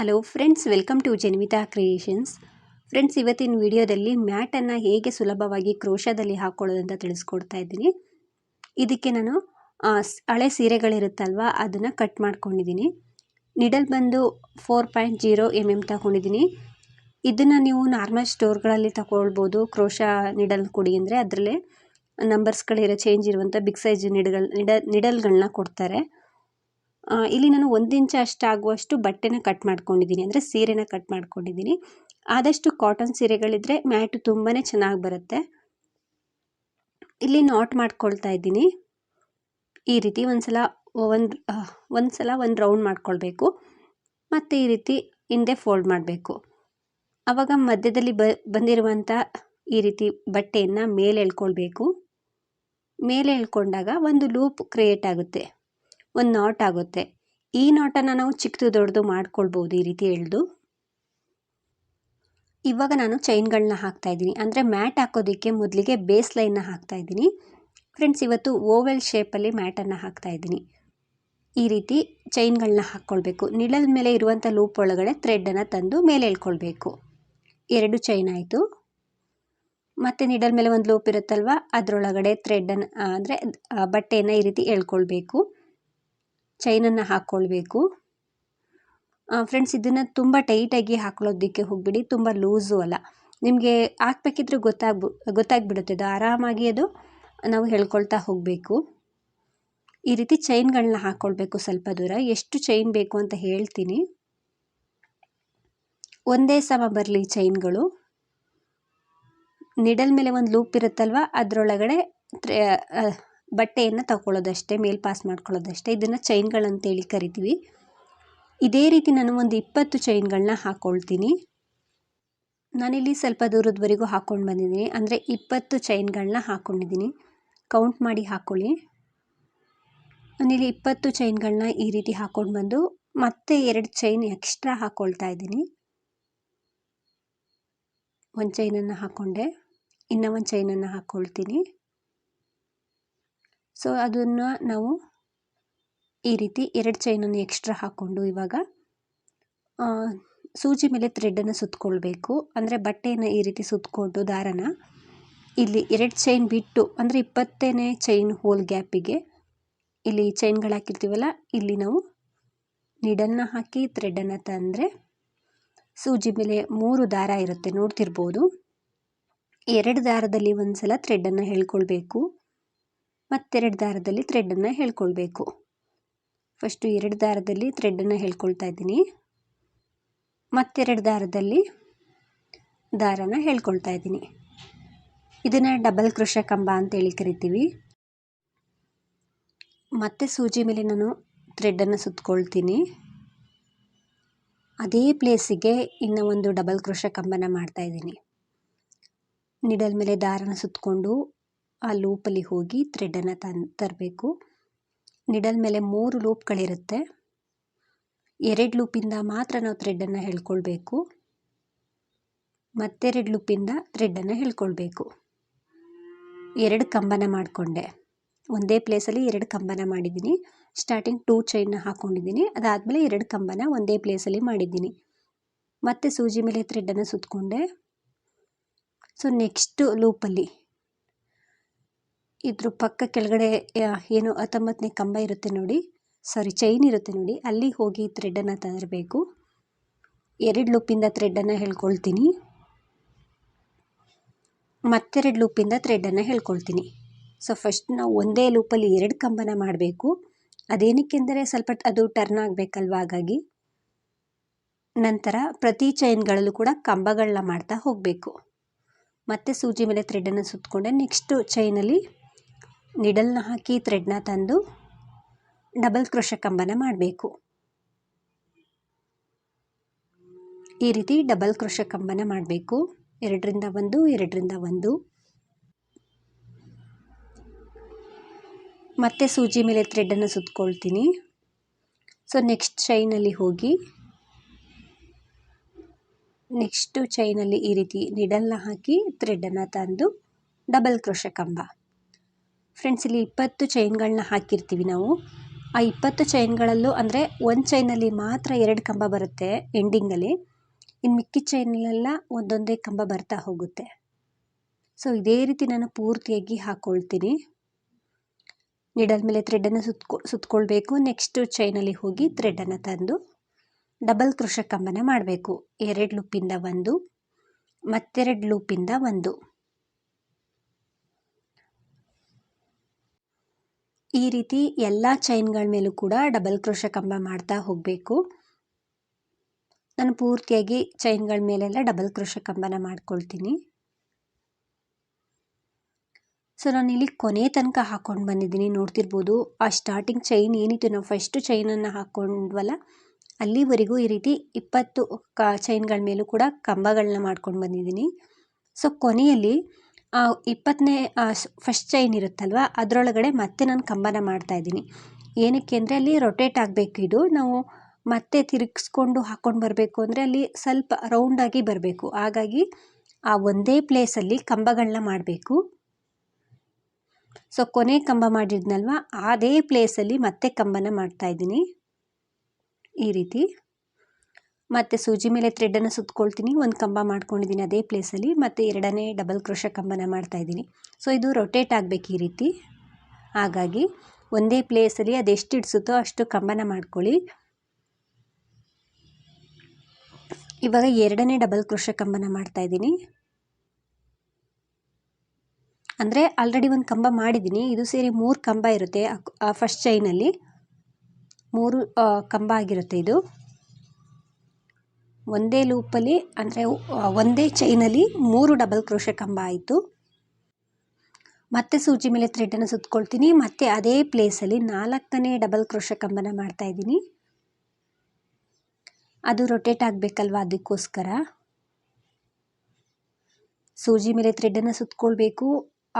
Hello friends welcome to Janvitha creations friends ಇವತ್ತಿನ ವಿಡಿಯೋದಲ್ಲಿ ಮ್ಯಾಟನ್ನು ಹೇಗೆ ಸುಲಭವಾಗಿ ಕ್ರೋಶದಲ್ಲಿ ಹಾಕ್ಕೊಳ್ಳೋದು ಅಂತ ತಿಳಿಸ್ಕೊಡ್ತಾ ಇದ್ದೀನಿ. ಇದಕ್ಕೆ ನಾನು ಹಳೆ ಸೀರೆಗಳಿರುತ್ತಲ್ವ, ಅದನ್ನು ಕಟ್ ಮಾಡ್ಕೊಂಡಿದ್ದೀನಿ. ನಿಡಲ್ ಬಂದು four point zero M M ತಗೊಂಡಿದ್ದೀನಿ. ಇದನ್ನು ನೀವು ನಾರ್ಮಲ್ ಸ್ಟೋರ್ಗಳಲ್ಲಿ ತಗೊಳ್ಬೋದು, ಕ್ರೋಶ ನಿಡಲ್ ಕೊಡಿ ಅಂದರೆ ಅದರಲ್ಲೇ ನಂಬರ್ಸ್ಗಳಿರೋ ಚೇಂಜ್ ಇರುವಂಥ ಬಿಗ್ ಸೈಜ್ ನಿಡಲ್ ನಿಡ ನಿಡಲ್ಗಳನ್ನ ಕೊಡ್ತಾರೆ. ಇಲ್ಲಿ ನಾನು ಒಂದು ಇಂಚ್ ಅಷ್ಟಾಗುವಷ್ಟು ಬಟ್ಟೆನ ಕಟ್ ಮಾಡ್ಕೊಂಡಿದ್ದೀನಿ. ಅಂದರೆ ಸೀರೆನ ಕಟ್ ಮಾಡ್ಕೊಂಡಿದ್ದೀನಿ. ಆದಷ್ಟು ಕಾಟನ್ ಸೀರೆಗಳಿದ್ರೆ ಮ್ಯಾಟ್ ತುಂಬಾ ಚೆನ್ನಾಗಿ ಬರುತ್ತೆ. ಇಲ್ಲಿ ನಾಟ್ ಮಾಡ್ಕೊಳ್ತಾ ಇದ್ದೀನಿ. ಈ ರೀತಿ ಒಂದ್ಸಲ, ಒಂದು ಒಂದು ಸಲ ಒಂದು ರೌಂಡ್ ಮಾಡ್ಕೊಳ್ಬೇಕು. ಮತ್ತು ಈ ರೀತಿ ಹಿಂದೆ ಫೋಲ್ಡ್ ಮಾಡಬೇಕು. ಆವಾಗ ಮಧ್ಯದಲ್ಲಿ ಬ ಬಂದಿರುವಂಥ ಈ ರೀತಿ ಬಟ್ಟೆಯನ್ನು ಮೇಲೆ ಎಳ್ಕೊಳ್ಬೇಕು. ಮೇಲೆ ಎಳ್ಕೊಂಡಾಗ ಒಂದು ಲೂಪ್ ಕ್ರಿಯೇಟ್ ಆಗುತ್ತೆ. ಒಂದು ನಾಟ್ ಆಗುತ್ತೆ. ಈ ನಾಟನ್ನು ನಾವು ಚಿಕ್ಕದು ದೊಡ್ಡದು ಮಾಡ್ಕೊಳ್ಬೋದು ಈ ರೀತಿ ಎಳೆದು. ಇವಾಗ ನಾನು ಚೈನ್ಗಳನ್ನ ಹಾಕ್ತಾ ಇದ್ದೀನಿ. ಅಂದರೆ ಮ್ಯಾಟ್ ಹಾಕೋದಕ್ಕೆ ಮೊದಲಿಗೆ ಬೇಸ್ ಲೈನ್ನ ಹಾಕ್ತಾ ಇದ್ದೀನಿ. ಫ್ರೆಂಡ್ಸ್, ಇವತ್ತು ಓವೆಲ್ ಶೇಪಲ್ಲಿ ಮ್ಯಾಟನ್ನು ಹಾಕ್ತಾ ಇದ್ದೀನಿ. ಈ ರೀತಿ ಚೈನ್ಗಳನ್ನ ಹಾಕ್ಕೊಳ್ಬೇಕು ನಿಳದ ಮೇಲೆ ಇರುವಂಥ ಲೂಪ್ ಒಳಗಡೆ ಥ್ರೆಡ್ಡನ್ನು ತಂದು ಮೇಲೆ ಎಳ್ಕೊಳ್ಬೇಕು. ಎರಡು ಚೈನ್ ಆಯಿತು. ಮತ್ತು ನಿಡಲ್ ಮೇಲೆ ಒಂದು ಲೂಪ್ ಇರುತ್ತಲ್ವ? ಅದರೊಳಗಡೆ ಥ್ರೆಡ್ಡನ್ನು ಅಂದರೆ ಬಟ್ಟೆಯನ್ನು ಈ ರೀತಿ ಎಳ್ಕೊಳ್ಬೇಕು. ಚೈನನ್ನು ಹಾಕ್ಕೊಳ್ಬೇಕು. ಫ್ರೆಂಡ್ಸ್ ಇದನ್ನು ತುಂಬ ಟೈಟಾಗಿ ಹಾಕೊಳ್ಳೋದಕ್ಕೆ ಹೋಗಿಬಿಡಿ. ತುಂಬ ಲೂಸು ಅಲ್ಲ. ನಿಮಗೆ ಹಾಕ್ಬೇಕಿದ್ರೆ ಗೊತ್ತಾಗ್ಬು, ಗೊತ್ತಾಗ್ಬಿಡುತ್ತೆ. ಅದು ಆರಾಮಾಗಿ ಅದು ನಾವು ಹೇಳ್ಕೊಳ್ತಾ ಹೋಗಬೇಕು. ಈ ರೀತಿ ಚೈನ್ಗಳನ್ನ ಹಾಕ್ಕೊಳ್ಬೇಕು ಸ್ವಲ್ಪ ದೂರ. ಎಷ್ಟು ಚೈನ್ ಬೇಕು ಅಂತ ಹೇಳ್ತೀನಿ. ಒಂದೇ ಸಮ ಬರಲಿ ಚೈನ್ಗಳು ನಿಡಲ್ ಮೇಲೆ ಒಂದು ಲೂಪ್ ಇರುತ್ತಲ್ವ? ಅದರೊಳಗಡೆ ಬಟ್ಟೆಯನ್ನು ತಗೊಳ್ಳೋದಷ್ಟೇ, ಮೇಲ್ ಪಾಸ್ ಮಾಡ್ಕೊಳ್ಳೋದಷ್ಟೇ. ಇದನ್ನು ಚೈನ್ಗಳಂತೇಳಿ ಕರಿತೀವಿ. ಇದೇ ರೀತಿ ನಾನು ಒಂದು ಇಪ್ಪತ್ತು ಚೈನ್ಗಳನ್ನ ಹಾಕ್ಕೊಳ್ತೀನಿ ನಾನಿಲ್ಲಿ ಸ್ವಲ್ಪ ದೂರದವರೆಗೂ ಹಾಕ್ಕೊಂಡು ಬಂದಿದ್ದೀನಿ. ಅಂದರೆ ಇಪ್ಪತ್ತು ಚೈನ್ಗಳನ್ನ ಹಾಕ್ಕೊಂಡಿದ್ದೀನಿ ಕೌಂಟ್ ಮಾಡಿ ಹಾಕ್ಕೊಳ್ಳಿ ನಾನಿಲ್ಲಿ ಇಪ್ಪತ್ತು ಚೈನ್ಗಳನ್ನ ಈ ರೀತಿ ಹಾಕ್ಕೊಂಡು ಬಂದು ಮತ್ತೆ ಎರಡು ಚೈನ್ ಎಕ್ಸ್ಟ್ರಾ ಹಾಕ್ಕೊಳ್ತಾ ಇದ್ದೀನಿ. ಒಂದು ಚೈನನ್ನು ಹಾಕ್ಕೊಂಡೆ ಇನ್ನೂ ಒಂದು ಚೈನನ್ನು ಹಾಕ್ಕೊಳ್ತೀನಿ ಸೊ ಅದನ್ನು ನಾವು ಈ ರೀತಿ ಎರಡು ಚೈನನ್ನು ಎಕ್ಸ್ಟ್ರಾ ಹಾಕ್ಕೊಂಡು ಇವಾಗ ಸೂಜಿ ಮೇಲೆ ಥ್ರೆಡ್ಡನ್ನು ಸುತ್ತಕೊಳ್ಬೇಕು ಅಂದರೆ ಬಟ್ಟೆಯನ್ನು ಈ ರೀತಿ ಸುತ್ತಕೊಂಡು ದಾರನ ಇಲ್ಲಿ ಎರಡು ಚೈನ್ ಬಿಟ್ಟು, ಅಂದರೆ ಇಪ್ಪತ್ತನೇ ಚೈನ್ ಹೋಲ್ ಗ್ಯಾಪಿಗೆ ಇಲ್ಲಿ ಚೈನ್ಗಳು ಹಾಕಿರ್ತೀವಲ್ಲ, ಇಲ್ಲಿ ನಾವು ನಿಡನ್ನು ಹಾಕಿ ಥ್ರೆಡ್ಡನ್ನು ತಂದರೆ ಸೂಜಿ ಮೇಲೆ ಮೂರು ದಾರ ಇರುತ್ತೆ, ನೋಡ್ತಿರ್ಬೋದು. ಎರಡು ದಾರದಲ್ಲಿ ಒಂದು ಸಲ ಥ್ರೆಡನ್ನು ಹೇಳ್ಕೊಳ್ಬೇಕು. ಮತ್ತೆರಡು ದಾರದಲ್ಲಿ ಥ್ರೆಡ್ಡನ್ನು ಹೇಳ್ಕೊಳ್ಬೇಕು. ಫಸ್ಟು ಎರಡು ದಾರದಲ್ಲಿ ಥ್ರೆಡನ್ನು ಹೇಳ್ಕೊಳ್ತಾ ಇದ್ದೀನಿ. ಮತ್ತೆರಡು ದಾರದಲ್ಲಿ ದಾರನ ಹೇಳ್ಕೊಳ್ತಾ ಇದ್ದೀನಿ. ಇದನ್ನು ಡಬಲ್ ಕೃಷ ಕಂಬ ಅಂತೇಳಿ ಕರಿತೀವಿ. ಮತ್ತೆ ಸೂಜಿ ಮೇಲೆ ನಾನು ಥ್ರೆಡ್ಡನ್ನು ಸುತ್ತಕೊಳ್ತೀನಿ ಅದೇ ಪ್ಲೇಸಿಗೆ ಇನ್ನು ಒಂದು ಡಬಲ್ ಕೃಷ ಕಂಬನ ಮಾಡ್ತಾ ಇದ್ದೀನಿ. ನಿಡಲ್ ಮೇಲೆ ದಾರನ ಸುತ್ತಕೊಂಡು ಆ ಲೂಪಲ್ಲಿ ಹೋಗಿ ಥ್ರೆಡನ್ನು ತನ್, ತರಬೇಕು. ನಿಡಲ್ ಮೇಲೆ ಮೂರು ಲೂಪ್ಗಳಿರುತ್ತೆ. ಎರಡು ಲೂಪಿಂದ ಮಾತ್ರ ನಾವು ಥ್ರೆಡನ್ನು ಹೇಳ್ಕೊಳ್ಬೇಕು. ಮತ್ತೆರಡು ಲೂಪಿಂದ ಥ್ರೆಡನ್ನು ಹೇಳ್ಕೊಳ್ಬೇಕು. ಎರಡು ಕಂಬನ ಮಾಡಿಕೊಂಡೆ. ಒಂದೇ ಪ್ಲೇಸಲ್ಲಿ ಎರಡು ಕಂಬನ ಮಾಡಿದ್ದೀನಿ. ಸ್ಟಾರ್ಟಿಂಗ್ ಟೂ ಚೈನ್ನ ಹಾಕ್ಕೊಂಡಿದ್ದೀನಿ ಅದಾದಮೇಲೆ ಎರಡು ಕಂಬನ ಒಂದೇ ಪ್ಲೇಸಲ್ಲಿ ಮಾಡಿದ್ದೀನಿ. ಮತ್ತೆ ಸೂಜಿ ಮೇಲೆ ಥ್ರೆಡನ್ನು ಸುತ್ತಕೊಂಡೆ ಸೊ ನೆಕ್ಸ್ಟ್ ಲೂಪಲ್ಲಿ ಇದ್ರ ಪಕ್ಕ ಕೆಳಗಡೆ ಏನು ಹತ್ತೊಂಬತ್ತನೇ ಕಂಬ ಇರುತ್ತೆ ನೋಡಿ. ಸಾರಿ ಚೈನ್ ಇರುತ್ತೆ ನೋಡಿ. ಅಲ್ಲಿ ಹೋಗಿ ಥ್ರೆಡ್ಡನ್ನು ತರಬೇಕು. ಎರಡು ಲೂಪಿಂದ ಥ್ರೆಡ್ಡನ್ನು ಹೇಳ್ಕೊಳ್ತೀನಿ. ಮತ್ತೆರಡು ಲೂಪಿಂದ ಥ್ರೆಡ್ಡನ್ನು ಹೇಳ್ಕೊಳ್ತೀನಿ. ಸೊ ಫಸ್ಟ್ ನಾವು ಒಂದೇ ಲೂಪಲ್ಲಿ ಎರಡು ಕಂಬನ ಮಾಡಬೇಕು. ಅದೇನಕ್ಕೆಂದರೆ ಸ್ವಲ್ಪ ಅದು ಟರ್ನ್ ಆಗಬೇಕಲ್ವ ಹಾಗಾಗಿ. ನಂತರ ಪ್ರತಿ ಚೈನ್ಗಳಲ್ಲೂ ಕೂಡ ಕಂಬಗಳನ್ನ ಮಾಡ್ತಾ ಹೋಗಬೇಕು. ಮತ್ತೆ ಸೂಜಿ ಮೇಲೆ ಥ್ರೆಡ್ಡನ್ನು ಸುತ್ತಕೊಂಡೆ ನೆಕ್ಸ್ಟು ಚೈನಲ್ಲಿ ನಿಡಲ್ನ ಹಾಕಿ ಥ್ರೆಡ್ನ ತಂದು ಡಬಲ್ ಕ್ರೋಶ ಕಂಬನ ಮಾಡಬೇಕು. ಈ ರೀತಿ ಡಬಲ್ ಕ್ರೋಶ ಕಂಬನ ಮಾಡಬೇಕು. ಎರಡರಿಂದ ಒಂದು ಎರಡರಿಂದ ಒಂದು. ಮತ್ತೆ ಸೂಜಿ ಮೇಲೆ ಥ್ರೆಡನ್ನು ಸುತ್ತಕೊಳ್ತೀನಿ ಸೊ ನೆಕ್ಸ್ಟ್ ಚೈನಲ್ಲಿ ಹೋಗಿ ನೆಕ್ಸ್ಟು ಚೈನಲ್ಲಿ ಈ ರೀತಿ ನಿಡಲ್ನ ಹಾಕಿ ಥ್ರೆಡನ್ನು ತಂದು ಡಬಲ್ ಕ್ರೋಶ ಕಂಬ. ಫ್ರೆಂಡ್ಸ್ ಇಲ್ಲಿ ಇಪ್ಪತ್ತು ಚೈನ್ಗಳನ್ನ ಹಾಕಿರ್ತೀವಿ ನಾವು. ಆ ಇಪ್ಪತ್ತು ಚೈನ್ಗಳಲ್ಲೂ ಅಂದರೆ ಒಂದು ಚೈನಲ್ಲಿ ಮಾತ್ರ ಎರಡು ಕಂಬ ಬರುತ್ತೆ ಎಂಡಿಂಗಲ್ಲಿ ಇನ್ನು ಮಿಕ್ಕಿದ ಚೈನಲ್ಲೆಲ್ಲ ಒಂದೊಂದೇ ಕಂಬ ಬರ್ತಾ ಹೋಗುತ್ತೆ. ಸೊ ಇದೇ ರೀತಿ ನಾನು ಪೂರ್ತಿಯಾಗಿ ಹಾಕ್ಕೊಳ್ತೀನಿ ನೀಡಲ್ ಮೇಲೆ ಥ್ರೆಡನ್ನು ಸುತ್ಕೊ, ಸುತ್ಕೊಳ್ಬೇಕು. ನೆಕ್ಸ್ಟ್ ಚೈನಲ್ಲಿ ಹೋಗಿ ಥ್ರೆಡನ್ನು ತಂದು ಡಬಲ್ ಕೃಷ ಕಂಬನ ಮಾಡಬೇಕು. ಎರಡು ಲೂಪಿಂದ ಒಂದು, ಮತ್ತೆರಡು ಲೂಪಿಂದ ಒಂದು. ಈ ರೀತಿ ಎಲ್ಲ ಚೈನ್ಗಳ ಮೇಲೂ ಕೂಡ ಡಬಲ್ ಕ್ರೋಶ ಕಂಬ ಮಾಡ್ತಾ ಹೋಗಬೇಕು. ನಾನು ಪೂರ್ತಿಯಾಗಿ ಚೈನ್ಗಳ ಮೇಲೆಲ್ಲ ಡಬಲ್ ಕ್ರೋಶ ಕಂಬನ ಮಾಡ್ಕೊಳ್ತೀನಿ. ಸೊ ನಾನು ಇಲ್ಲಿ ಕೊನೆ ತನಕ ಹಾಕ್ಕೊಂಡು ಬಂದಿದ್ದೀನಿ. ನೋಡ್ತಿರ್ಬೋದು, ಆ ಸ್ಟಾರ್ಟಿಂಗ್ ಚೈನ್ ಏನಿತ್ತು, ನಾವು ಫಸ್ಟು ಚೈನನ್ನು ಹಾಕ್ಕೊಂಡ್ವಲ್ಲ ಅಲ್ಲಿವರೆಗೂ ಈ ರೀತಿ ಇಪ್ಪತ್ತು ಕ ಚೈನ್ಗಳ ಮೇಲೂ ಕೂಡ ಕಂಬಗಳನ್ನ ಮಾಡ್ಕೊಂಡು ಬಂದಿದ್ದೀನಿ. ಸೊ ಕೊನೆಯಲ್ಲಿ ಇಪ್ಪತ್ತನೇ ಫಸ್ಟ್ ಚೈನ್ ಇರುತ್ತಲ್ವ, ಅದರೊಳಗಡೆ ಮತ್ತೆ ನಾನು ಕಂಬನ ಮಾಡ್ತಾ ಇದ್ದೀನಿ. ಏನಕ್ಕೆ ಅಂದರೆ ಅಲ್ಲಿ ರೊಟೇಟ್ ಆಗಬೇಕು ಇದು. ನಾವು ಮತ್ತೆ ತಿರುಗಿಸ್ಕೊಂಡು ಹಾಕ್ಕೊಂಡು ಬರಬೇಕು ಅಂದರೆ ಅಲ್ಲಿ ಸ್ವಲ್ಪ ರೌಂಡಾಗಿ ಬರಬೇಕು. ಹಾಗಾಗಿ ಆ ಒಂದೇ ಪ್ಲೇಸಲ್ಲಿ ಕಂಬಗಳನ್ನ ಮಾಡಬೇಕು. ಸೊ ಕೊನೆ ಕಂಬ ಮಾಡಿದ್ನಲ್ವ, ಅದೇ ಪ್ಲೇಸಲ್ಲಿ ಮತ್ತೆ ಕಂಬನ ಮಾಡ್ತಾ ಇದ್ದೀನಿ. ಈ ರೀತಿ. ಮತ್ತು ಸೂಜಿ ಮೇಲೆ ಥ್ರೆಡನ್ನು ಸುತ್ಕೊಳ್ತೀನಿ. ಒಂದು ಕಂಬ ಮಾಡ್ಕೊಂಡಿದ್ದೀನಿ ಅದೇ ಪ್ಲೇಸಲ್ಲಿ ಮತ್ತು ಎರಡನೇ ಡಬಲ್ ಕ್ರೋಶ ಕಂಬನ ಮಾಡ್ತಾಯಿದ್ದೀನಿ ಸೊ ಇದು ರೊಟೇಟ್ ಆಗಬೇಕು ಈ ರೀತಿ. ಹಾಗಾಗಿ ಒಂದೇ ಪ್ಲೇಸಲ್ಲಿ ಅದೆಷ್ಟು ಇಡಿಸುತ್ತೋ ಅಷ್ಟು ಕಂಬನ ಮಾಡ್ಕೊಳ್ಳಿ. ಇವಾಗ ಎರಡನೇ ಡಬಲ್ ಕ್ರೋಶ ಕಂಬನ ಮಾಡ್ತಾಯಿದ್ದೀನಿ ಅಂದರೆ ಆಲ್ರೆಡಿ ಒಂದು ಕಂಬ ಮಾಡಿದ್ದೀನಿ ಇದು ಸೇರಿ ಮೂರು ಕಂಬ ಇರುತ್ತೆ. ಫಸ್ಟ್ ಚೈನಲ್ಲಿ ಮೂರು ಕಂಬ ಆಗಿರುತ್ತೆ ಇದು. ಒಂದೇ ಲೂಪಲ್ಲಿ, ಅಂದರೆ ಒಂದೇ ಚೈನಲ್ಲಿ ಮೂರು ಡಬಲ್ ಕ್ರೋಶ ಕಂಬ ಆಯಿತು. ಮತ್ತೆ ಸೂಜಿ ಮೇಲೆ ಥ್ರೆಡನ್ನು ಸುತ್ಕೊಳ್ತೀನಿ. ಮತ್ತೆ ಅದೇ ಪ್ಲೇಸಲ್ಲಿ ನಾಲ್ಕನೇ ಡಬಲ್ ಕ್ರೋಶ ಕಂಬನ ಮಾಡ್ತಾ ಇದ್ದೀನಿ. ಅದು ರೊಟೇಟ್ ಆಗಬೇಕಲ್ವ ಅದಕ್ಕೋಸ್ಕರ? ಸೂಜಿ ಮೇಲೆ ಥ್ರೆಡನ್ನು ಸುತ್ಕೊಳ್ಬೇಕು.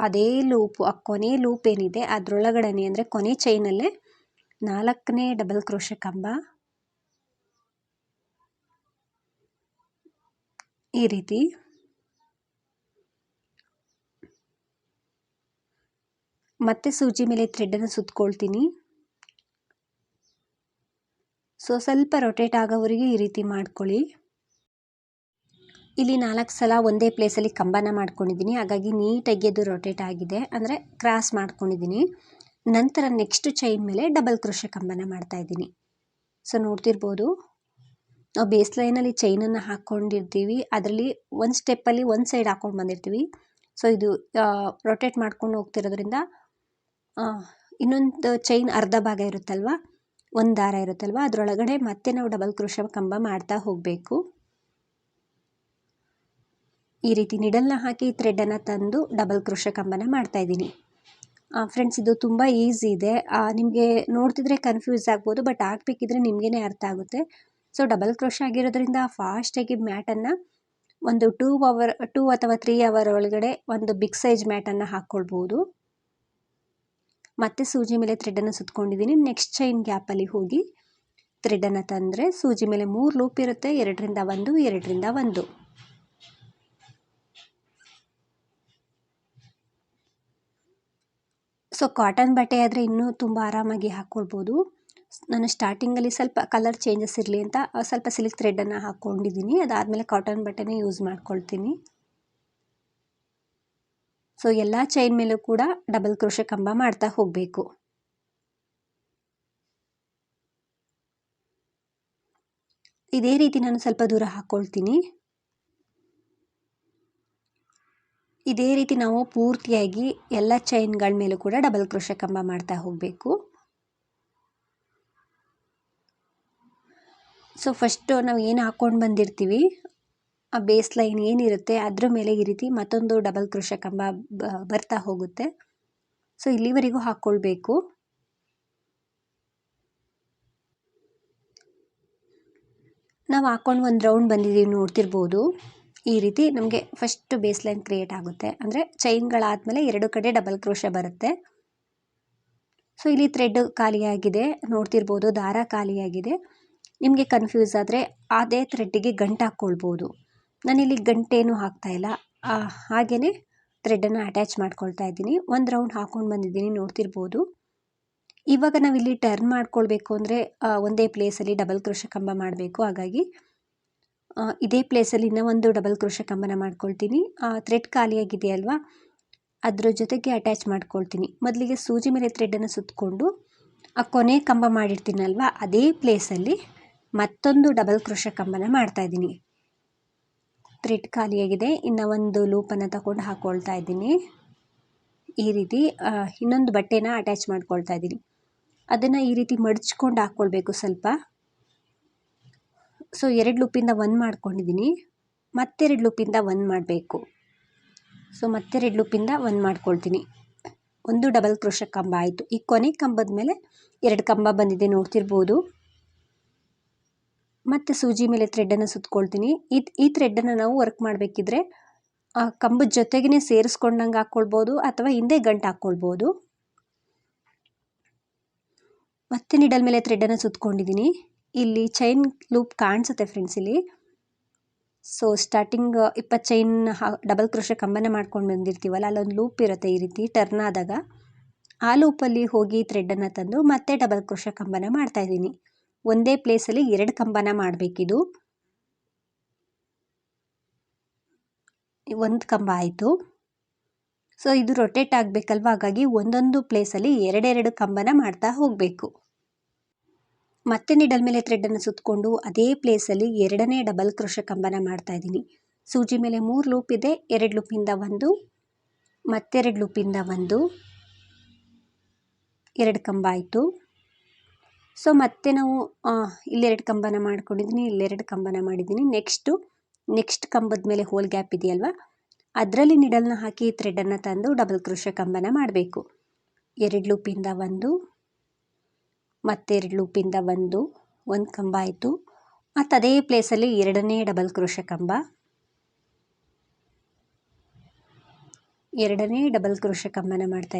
ಅದೇ ಲೂಪು, ಆ ಕೊನೆ ಲೂಪ್ ಏನಿದೆ ಅದರೊಳಗಡೆ ಅಂದರೆ ಕೊನೆ ಚೈನಲ್ಲೇ ನಾಲ್ಕನೇ ಡಬಲ್ ಕ್ರೋಶ ಕಂಬ. ಈ ರೀತಿ. ಮತ್ತೆ ಸೂಜಿ ಮೇಲೆ ಥ್ರೆಡ್ಡನ್ನು ಸುತ್ತಕೊಳ್ತೀನಿ ಸೊ ಸ್ವಲ್ಪ ರೊಟೇಟ್ ಆಗೋವರೆಗೆ ಈ ರೀತಿ ಮಾಡ್ಕೊಳ್ಳಿ. ಇಲ್ಲಿ ನಾಲ್ಕು ಸಲ ಒಂದೇ ಪ್ಲೇಸಲ್ಲಿ ಕಂಬನ ಮಾಡ್ಕೊಂಡಿದ್ದೀನಿ. ಹಾಗಾಗಿ ನೀಟಾಗಿ ಅದು ರೊಟೇಟ್ ಆಗಿದೆ. ಅಂದರೆ ಕ್ರಾಸ್ ಮಾಡ್ಕೊಂಡಿದ್ದೀನಿ. ನಂತರ ನೆಕ್ಸ್ಟ್ ಚೈನ್ ಮೇಲೆ ಡಬಲ್ ಕ್ರೋಶ ಕಂಬನ ಮಾಡ್ತಾಯಿದ್ದೀನಿ ಸೊ ನೋಡ್ತಿರ್ಬೋದು. ನಾವು ಬೇಸ್ ಲೈನಲ್ಲಿ ಚೈನನ್ನು ಹಾಕ್ಕೊಂಡಿರ್ತೀವಿ ಅದರಲ್ಲಿ ಒಂದು ಸ್ಟೆಪ್ಪಲ್ಲಿ ಒಂದು ಸೈಡ್ ಹಾಕ್ಕೊಂಡು ಬಂದಿರ್ತೀವಿ. ಸೊ ಇದು ರೊಟೇಟ್ ಮಾಡ್ಕೊಂಡು ಹೋಗ್ತಿರೋದ್ರಿಂದ ಇನ್ನೊಂದು ಚೈನ್ ಅರ್ಧ ಭಾಗ ಇರುತ್ತಲ್ವ? ಒಂದು ದಾರ ಇರುತ್ತಲ್ವ? ಅದರೊಳಗಡೆ ಮತ್ತೆ ನಾವು ಡಬಲ್ ಕ್ರೋಶ ಕಂಬ ಮಾಡ್ತಾ ಹೋಗಬೇಕು. ಈ ರೀತಿ ನಿಡಲ್ನ ಹಾಕಿ ಥ್ರೆಡನ್ನು ತಂದು ಡಬಲ್ ಕ್ರೋಶ ಕಂಬನ ಮಾಡ್ತಾ ಇದ್ದೀನಿ. ಫ್ರೆಂಡ್ಸ್ ಇದು ತುಂಬ ಈಸಿ ಇದೆ. ನಿಮಗೆ ನೋಡ್ತಿದ್ರೆ ಕನ್ಫ್ಯೂಸ್ ಆಗ್ಬೋದು ಬಟ್ ಹಾಕ್ಬೇಕಿದ್ರೆ ನಿಮಗೇ ಅರ್ಥ ಆಗುತ್ತೆ. ಸೊ ಡಬಲ್ ಕ್ರೋಶ ಆಗಿರೋದ್ರಿಂದ ಫಾಸ್ಟಾಗಿ ಮ್ಯಾಟನ್ನು ಒಂದು ಟೂ ಅವರ್ ಟೂ ಅಥವಾ ತ್ರೀ ಅವರ್ ಒಳಗಡೆ ಒಂದು ಬಿಗ್ ಸೈಜ್ ಮ್ಯಾಟನ್ನು ಹಾಕ್ಕೊಳ್ಬೋದು ಮತ್ತೆ ಸೂಜಿ ಮೇಲೆ ಥ್ರೆಡನ್ನು ಸುತ್ಕೊಂಡಿದ್ದೀನಿ. ನೆಕ್ಸ್ಟ್ ಚೈನ್ ಗ್ಯಾಪಲ್ಲಿ ಹೋಗಿ ಥ್ರೆಡನ್ನು ತಂದರೆ ಸೂಜಿ ಮೇಲೆ ಮೂರು ಲೂಪ್ ಇರುತ್ತೆ. ಎರಡರಿಂದ ಒಂದು ಎರಡರಿಂದ ಒಂದು. ಸೊ ಕಾಟನ್ ಬಟ್ಟೆ ಆದರೆ ಇನ್ನೂ ತುಂಬ ಆರಾಮಾಗಿ ಹಾಕ್ಕೊಳ್ಬೋದು ನಾನು ಸ್ಟಾರ್ಟಿಂಗಲ್ಲಿ ಸ್ವಲ್ಪ ಕಲರ್ ಚೇಂಜಸ್ ಇರಲಿ ಅಂತ ಸ್ವಲ್ಪ ಸಿಲ್ಕ್ ಥ್ರೆಡನ್ನು ಹಾಕ್ಕೊಂಡಿದ್ದೀನಿ ಅದಾದಮೇಲೆ ಕಾಟನ್ ಬಟ್ಟೆನೇ ಯೂಸ್ ಮಾಡ್ಕೊಳ್ತೀನಿ. ಸೊ ಎಲ್ಲ ಚೈನ್ ಮೇಲೂ ಕೂಡ ಡಬಲ್ ಕ್ರೋಶ ಕಂಬ ಮಾಡ್ತಾ ಹೋಗಬೇಕು. ಇದೇ ರೀತಿ ನಾನು ಸ್ವಲ್ಪ ದೂರ ಹಾಕ್ಕೊಳ್ತೀನಿ ಇದೇ ರೀತಿ ನಾವು ಪೂರ್ತಿಯಾಗಿ ಎಲ್ಲ ಚೈನ್ಗಳ ಮೇಲೂ ಕೂಡ ಡಬಲ್ ಕ್ರೋಶ ಕಂಬ ಮಾಡ್ತಾ ಹೋಗಬೇಕು. ಸೊ ಫಸ್ಟು ನಾವು ಏನು ಹಾಕ್ಕೊಂಡು ಬಂದಿರ್ತೀವಿ? ಆ ಬೇಸ್ ಲೈನ್ ಏನಿರುತ್ತೆ, ಅದ್ರ ಮೇಲೆ ಈ ರೀತಿ ಮತ್ತೊಂದು ಡಬಲ್ ಕ್ರೋಶ ಕಂಬ ಬರ್ತಾ ಹೋಗುತ್ತೆ. ಸೊ ಇಲ್ಲಿವರೆಗೂ ಹಾಕ್ಕೊಳ್ಬೇಕು ನಾವು ಹಾಕ್ಕೊಂಡು ಒಂದು ರೌಂಡ್ ಬಂದಿದ್ದೀವಿ ನೋಡ್ತಿರ್ಬೋದು. ಈ ರೀತಿ ನಮಗೆ ಫಸ್ಟ್ ಬೇಸ್ ಲೈನ್ ಕ್ರಿಯೇಟ್ ಆಗುತ್ತೆ. ಅಂದರೆ ಚೈನ್ಗಳಾದಮೇಲೆ ಎರಡು ಕಡೆ ಡಬಲ್ ಕ್ರೋಶ ಬರುತ್ತೆ. ಸೊ ಇಲ್ಲಿ ಥ್ರೆಡ್ ಖಾಲಿಯಾಗಿದೆ. ನೋಡ್ತಿರ್ಬೋದು, ದಾರ ಖಾಲಿಯಾಗಿದೆ. ನಿಮಗೆ ಕನ್ಫ್ಯೂಸ್ ಆದರೆ ಅದೇ ಥ್ರೆಡ್ಡಿಗೆ ಗಂಟು ಹಾಕ್ಕೊಳ್ಬೋದು. ನಾನಿಲ್ಲಿ ಗಂಟೇನು ಹಾಕ್ತಾಯಿಲ್ಲ ಹಾಗೆಯೇ ಥ್ರೆಡ್ಡನ್ನು ಅಟ್ಯಾಚ್ ಮಾಡ್ಕೊಳ್ತಾ ಇದ್ದೀನಿ. ಒಂದು ರೌಂಡ್ ಹಾಕ್ಕೊಂಡು ಬಂದಿದ್ದೀನಿ, ನೋಡ್ತಿರ್ಬೋದು. ಇವಾಗ ನಾವಿಲ್ಲಿ ಟರ್ನ್ ಮಾಡ್ಕೊಳ್ಬೇಕು ಅಂದರೆ ಒಂದೇ ಪ್ಲೇಸಲ್ಲಿ ಡಬಲ್ ಕ್ರೋಶ ಕಂಬ ಮಾಡಬೇಕು. ಹಾಗಾಗಿ ಇದೇ ಪ್ಲೇಸಲ್ಲಿ ಇನ್ನೂ ಒಂದು ಡಬಲ್ ಕ್ರೋಶ ಕಂಬನ ಮಾಡ್ಕೊಳ್ತೀನಿ. ಥ್ರೆಡ್ ಖಾಲಿಯಾಗಿದೆಯಲ್ವಾ ಅದರ ಜೊತೆಗೆ ಅಟ್ಯಾಚ್ ಮಾಡ್ಕೊಳ್ತೀನಿ. ಮೊದಲಿಗೆ ಸೂಜಿ ಮೇಲೆ ಥ್ರೆಡ್ಡನ್ನು ಸುತ್ತಕೊಂಡು ಆ ಕೊನೆ ಕಂಬ ಮಾಡಿರ್ತೀನಲ್ವ? ಅದೇ ಪ್ಲೇಸಲ್ಲಿ ಮತ್ತೊಂದು ಡಬಲ್ ಕ್ರೋಶ ಕಂಬನ ಮಾಡ್ತಾ ಇದ್ದೀನಿ. ಥ್ರೆಡ್ ಖಾಲಿಯಾಗಿದೆ ಇನ್ನು ಒಂದು ಲೂಪನ್ನು ತಗೊಂಡು ಹಾಕ್ಕೊಳ್ತಾ ಇದ್ದೀನಿ. ಈ ರೀತಿ ಇನ್ನೊಂದು ಬಟ್ಟೆನ ಅಟ್ಯಾಚ್ ಮಾಡ್ಕೊಳ್ತಾ ಇದ್ದೀನಿ. ಅದನ್ನು ಈ ರೀತಿ ಮಡಚ್ಕೊಂಡು ಹಾಕ್ಕೊಳ್ಬೇಕು ಸ್ವಲ್ಪ. ಸೊ ಎರಡು ಲೂಪಿಂದ ಒಂದು ಮಾಡ್ಕೊಂಡಿದ್ದೀನಿ. ಮತ್ತೆರಡು ಲೂಪಿಂದ ಒಂದು ಮಾಡಬೇಕು. ಸೊ ಮತ್ತೆರಡು ಲೂಪಿಂದ ಒಂದು ಮಾಡ್ಕೊಳ್ತೀನಿ. ಒಂದು ಡಬಲ್ ಕ್ರೋಶ ಕಂಬ ಆಯಿತು. ಈ ಕೊನೆ ಕಂಬದ ಮೇಲೆ ಎರಡು ಕಂಬ ಬಂದಿದೆ, ನೋಡ್ತಿರ್ಬೋದು. ಮತ್ತು ಸೂಜಿ ಮೇಲೆ ಥ್ರೆಡನ್ನು ಸುತ್ಕೊಳ್ತೀನಿ. ಈ ಈ ಥ್ರೆಡನ್ನು ನಾವು ವರ್ಕ್ ಮಾಡಬೇಕಿದ್ರೆ, ಆ ಕಂಬದ ಜೊತೆಗೇ ಸೇರಿಸ್ಕೊಂಡಂಗೆ ಹಾಕ್ಕೊಳ್ಬೋದು ಅಥವಾ ಹಿಂದೆ ಗಂಟು ಹಾಕ್ಕೊಳ್ಬೋದು ಮತ್ತೆ ನಿಡಲ್ ಮೇಲೆ ಥ್ರೆಡನ್ನು ಸುತ್ಕೊಂಡಿದ್ದೀನಿ ಇಲ್ಲಿ ಚೈನ್ ಲೂಪ್ ಕಾಣಿಸುತ್ತೆ ಫ್ರೆಂಡ್ಸ್ ಇಲ್ಲಿ. ಸೊ ಸ್ಟಾರ್ಟಿಂಗ್ ಇಪ್ಪತ್ತು ಚೈನ್ ಡಬಲ್ ಕ್ರೋಶ ಕಂಬನ ಮಾಡ್ಕೊಂಡು ಬಂದಿರ್ತೀವಲ್ಲ, ಅಲ್ಲೊಂದು ಲೂಪ್ ಇರುತ್ತೆ ಈ ರೀತಿ ಟರ್ನ್ ಆದಾಗ. ಆ ಲೂಪಲ್ಲಿ ಹೋಗಿ ಥ್ರೆಡನ್ನು ತಂದು ಮತ್ತೆ ಡಬಲ್ ಕ್ರೋಶ ಕಂಬನ ಮಾಡ್ತಾ ಇದ್ದೀನಿ ಒಂದೇ ಪ್ಲೇಸಲ್ಲಿ ಎರಡು ಕಂಬನ ಮಾಡಬೇಕಿದು. ಒಂದು ಕಂಬ ಆಯಿತು. ಸೊ ಇದು ರೊಟೇಟ್ ಆಗಬೇಕಲ್ವ? ಹಾಗಾಗಿ ಒಂದೊಂದು ಪ್ಲೇಸಲ್ಲಿ ಎರಡೆರಡು ಕಂಬನ ಮಾಡ್ತಾ ಹೋಗಬೇಕು. ಮತ್ತೆ ನಿಡಲ್ ಮೇಲೆ ಥ್ರೆಡ್ಡನ್ನು ಸುತ್ತಕೊಂಡು ಅದೇ ಪ್ಲೇಸಲ್ಲಿ ಎರಡನೇ ಡಬಲ್ ಕ್ರೋಶ ಕಂಬನ ಮಾಡ್ತಾ ಇದ್ದೀನಿ. ಸೂಜಿ ಮೇಲೆ ಮೂರು ಲೂಪ್ ಇದೆ, ಎರಡು ಲೂಪಿಂದ ಒಂದು, ಮತ್ತೆರಡು ಲೂಪಿಂದ ಒಂದು, ಎರಡು ಕಂಬ ಆಯಿತು. ಸೊ ಮತ್ತೆ ನಾವು ಇಲ್ಲೆರಡು ಕಂಬನ ಮಾಡ್ಕೊಂಡಿದ್ದೀನಿ ಇಲ್ಲೆರಡು ಕಂಬನ ಮಾಡಿದ್ದೀನಿ ನೆಕ್ಸ್ಟು ನೆಕ್ಸ್ಟ್ ಕಂಬದ ಮೇಲೆ ಹೋಲ್ ಗ್ಯಾಪ್ ಇದೆಯಲ್ವ? ಅದರಲ್ಲಿ ನಿಡಲ್ನ ಹಾಕಿ ಥ್ರೆಡನ್ನು ತಂದು ಡಬಲ್ ಕ್ರೋಶ ಕಂಬನ ಮಾಡಬೇಕು. ಎರಡು ಲೂಪಿಂದ ಒಂದು, ಮತ್ತೆ ಎರಡು ಲೂಪಿಂದ ಒಂದು ಒಂದು ಕಂಬ ಆಯಿತು. ಮತ್ತು ಅದೇ ಪ್ಲೇಸಲ್ಲಿ ಎರಡನೇ ಡಬಲ್ ಕ್ರೋಶ ಕಂಬ. ಎರಡನೇ ಡಬಲ್ ಕ್ರೋಶ ಕಂಬನ ಮಾಡ್ತಾ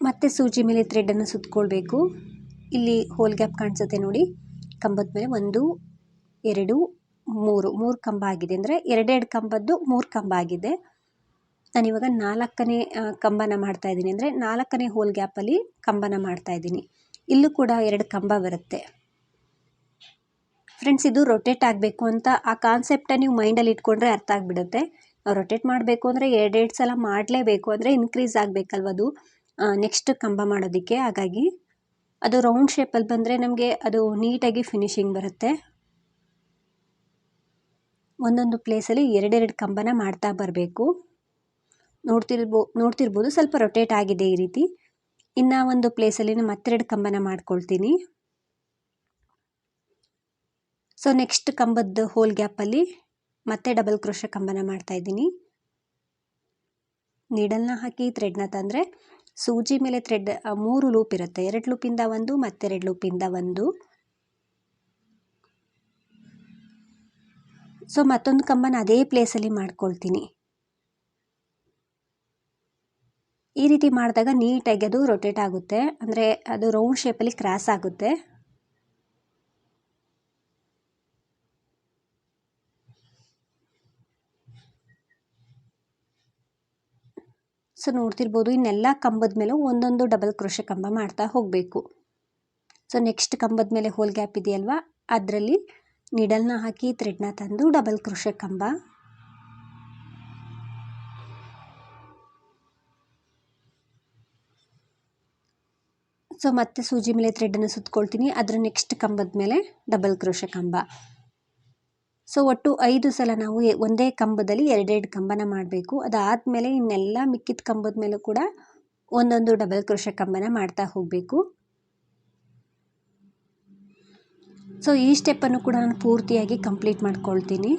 ಮತ್ತೆ ಸೂಜಿ ಮೇಲೆ ಥ್ರೆಡನ್ನು ಸುತ್ಕೊಳ್ಬೇಕು. ಇಲ್ಲಿ ಹೋಲ್ ಗ್ಯಾಪ್ ಕಾಣಿಸುತ್ತೆ ನೋಡಿ. ಕಂಬದ ಮೇಲೆ ಒಂದು, ಎರಡು, ಮೂರು. ಮೂರು ಕಂಬ ಆಗಿದೆ ಅಂದರೆ ಎರಡೆರಡು ಕಂಬದ್ದು ಮೂರು ಕಂಬ ಆಗಿದೆ. ನಾನಿವಾಗ ನಾಲ್ಕನೇ ಕಂಬನ ಮಾಡ್ತಾ ಇದ್ದೀನಿ ಅಂದರೆ ನಾಲ್ಕನೇ ಹೋಲ್ ಗ್ಯಾಪಲ್ಲಿ ಕಂಬನ ಮಾಡ್ತಾ ಇದ್ದೀನಿ. ಇಲ್ಲೂ ಕೂಡ ಎರಡು ಕಂಬ ಬರುತ್ತೆ. ಫ್ರೆಂಡ್ಸ್ ಇದು ರೊಟೇಟ್ ಆಗಬೇಕು ಅಂತ ಆ ಕಾನ್ಸೆಪ್ಟ ನೀವು ಮೈಂಡಲ್ಲಿ ಇಟ್ಕೊಂಡ್ರೆ ಅರ್ಥ ಆಗಿಬಿಡುತ್ತೆ. ನಾವು ರೊಟೇಟ್ ಮಾಡಬೇಕು ಅಂದರೆ ಎರಡೆರಡು ಸಲ ಮಾಡಲೇಬೇಕು ಅಂದರೆ ಇನ್ಕ್ರೀಸ್ ಆಗಬೇಕಲ್ವ ಅದು ನೆಕ್ಸ್ಟ್ ಕಂಬ ಮಾಡೋದಕ್ಕೆ. ಹಾಗಾಗಿ ಅದು ರೌಂಡ್ ಶೇಪಲ್ಲಿ ಬಂದರೆ ನಮಗೆ ಅದು ನೀಟಾಗಿ ಫಿನಿಶಿಂಗ್ ಬರುತ್ತೆ. ಒಂದೊಂದು ಪ್ಲೇಸಲ್ಲಿ ಎರಡೆರಡು ಕಂಬನ ಮಾಡ್ತಾ ಬರಬೇಕು. ನೋಡ್ತಿರ್ಬೋ, ನೋಡ್ತಿರ್ಬೋದು ಸ್ವಲ್ಪ ರೊಟೇಟ್ ಆಗಿದೆ ಈ ರೀತಿ. ಇನ್ನು ಒಂದು ಪ್ಲೇಸಲ್ಲಿ ಮತ್ತೆರಡು ಕಂಬನ ಮಾಡ್ಕೊಳ್ತೀನಿ. ಸೊ ನೆಕ್ಸ್ಟ್ ಕಂಬದ ಹೋಲ್ ಗ್ಯಾಪಲ್ಲಿ ಮತ್ತೆ ಡಬಲ್ ಕ್ರೋಶ ಕಂಬನ ಮಾಡ್ತಾ ಇದ್ದೀನಿ. ನೀಡಲ್ನ ಹಾಕಿ ಥ್ರೆಡ್ನ ತಂದರೆ ಸೂಜಿ ಮೇಲೆ ಥ್ರೆಡ್ ಮೂರು ಲೂಪ್ ಇರುತ್ತೆ. ಎರಡು ಲೂಪಿಂದ ಒಂದು ಮತ್ತೆರಡು ಲೂಪಿಂದ ಒಂದು. ಸೊ ಮತ್ತೊಂದು ಕಂಬನ ಅದೇ ಪ್ಲೇಸಲ್ಲಿ ಮಾಡ್ಕೊಳ್ತೀನಿ. ಈ ರೀತಿ ಮಾಡಿದಾಗ ನೀಟಾಗಿ ಅದು ರೊಟೇಟ್ ಆಗುತ್ತೆ. ಅಂದರೆ ಅದು ರೌಂಡ್ ಶೇಪಲ್ಲಿ ಕ್ರಾಸ್ ಆಗುತ್ತೆ. ಸೊ ನೋಡ್ತಿರ್ಬೋದು ಇನ್ನೆಲ್ಲ ಕಂಬದ ಮೇಲೆ ಒಂದೊಂದು ಡಬಲ್ ಕ್ರೋಶ ಕಂಬ ಮಾಡ್ತಾ ಹೋಗಬೇಕು. ಸೊ ನೆಕ್ಸ್ಟ್ ಕಂಬದ ಮೇಲೆ ಹೋಲ್ ಗ್ಯಾಪ್ ಇದೆಯಲ್ವ? ಅದರಲ್ಲಿ ನಿಡಲ್ನ ಹಾಕಿ ಥ್ರೆಡ್ನ ತಂದು ಡಬಲ್ ಕ್ರೋಶ ಕಂಬ. ಸೊ ಮತ್ತೆ ಸೂಜಿ ಮೇಲೆ ಥ್ರೆಡನ್ನು ಸುತ್ಕೊಳ್ತೀನಿ. ಅದರ ನೆಕ್ಸ್ಟ್ ಕಂಬದ ಮೇಲೆ ಡಬಲ್ ಕ್ರೋಶ ಕಂಬ. ಸೊ ಒಟ್ಟು ಐದು ಸಲ ನಾವು ಒಂದೇ ಕಂಬದಲ್ಲಿ ಎರಡೆರಡು ಕಂಬನ ಮಾಡಬೇಕು. ಅದಾದಮೇಲೆ ಇನ್ನೆಲ್ಲ ಮಿಕ್ಕಿದ ಕಂಬದ ಮೇಲೂ ಕೂಡ ಒಂದೊಂದು ಡಬಲ್ ಕ್ರೋಶ ಕಂಬನ ಮಾಡ್ತಾ ಹೋಗಬೇಕು. ಸೊ ಈ ಸ್ಟೆಪ್ಪನ್ನು ಕೂಡ ನಾನು ಪೂರ್ತಿಯಾಗಿ ಕಂಪ್ಲೀಟ್ ಮಾಡ್ಕೊಳ್ತೀನಿ.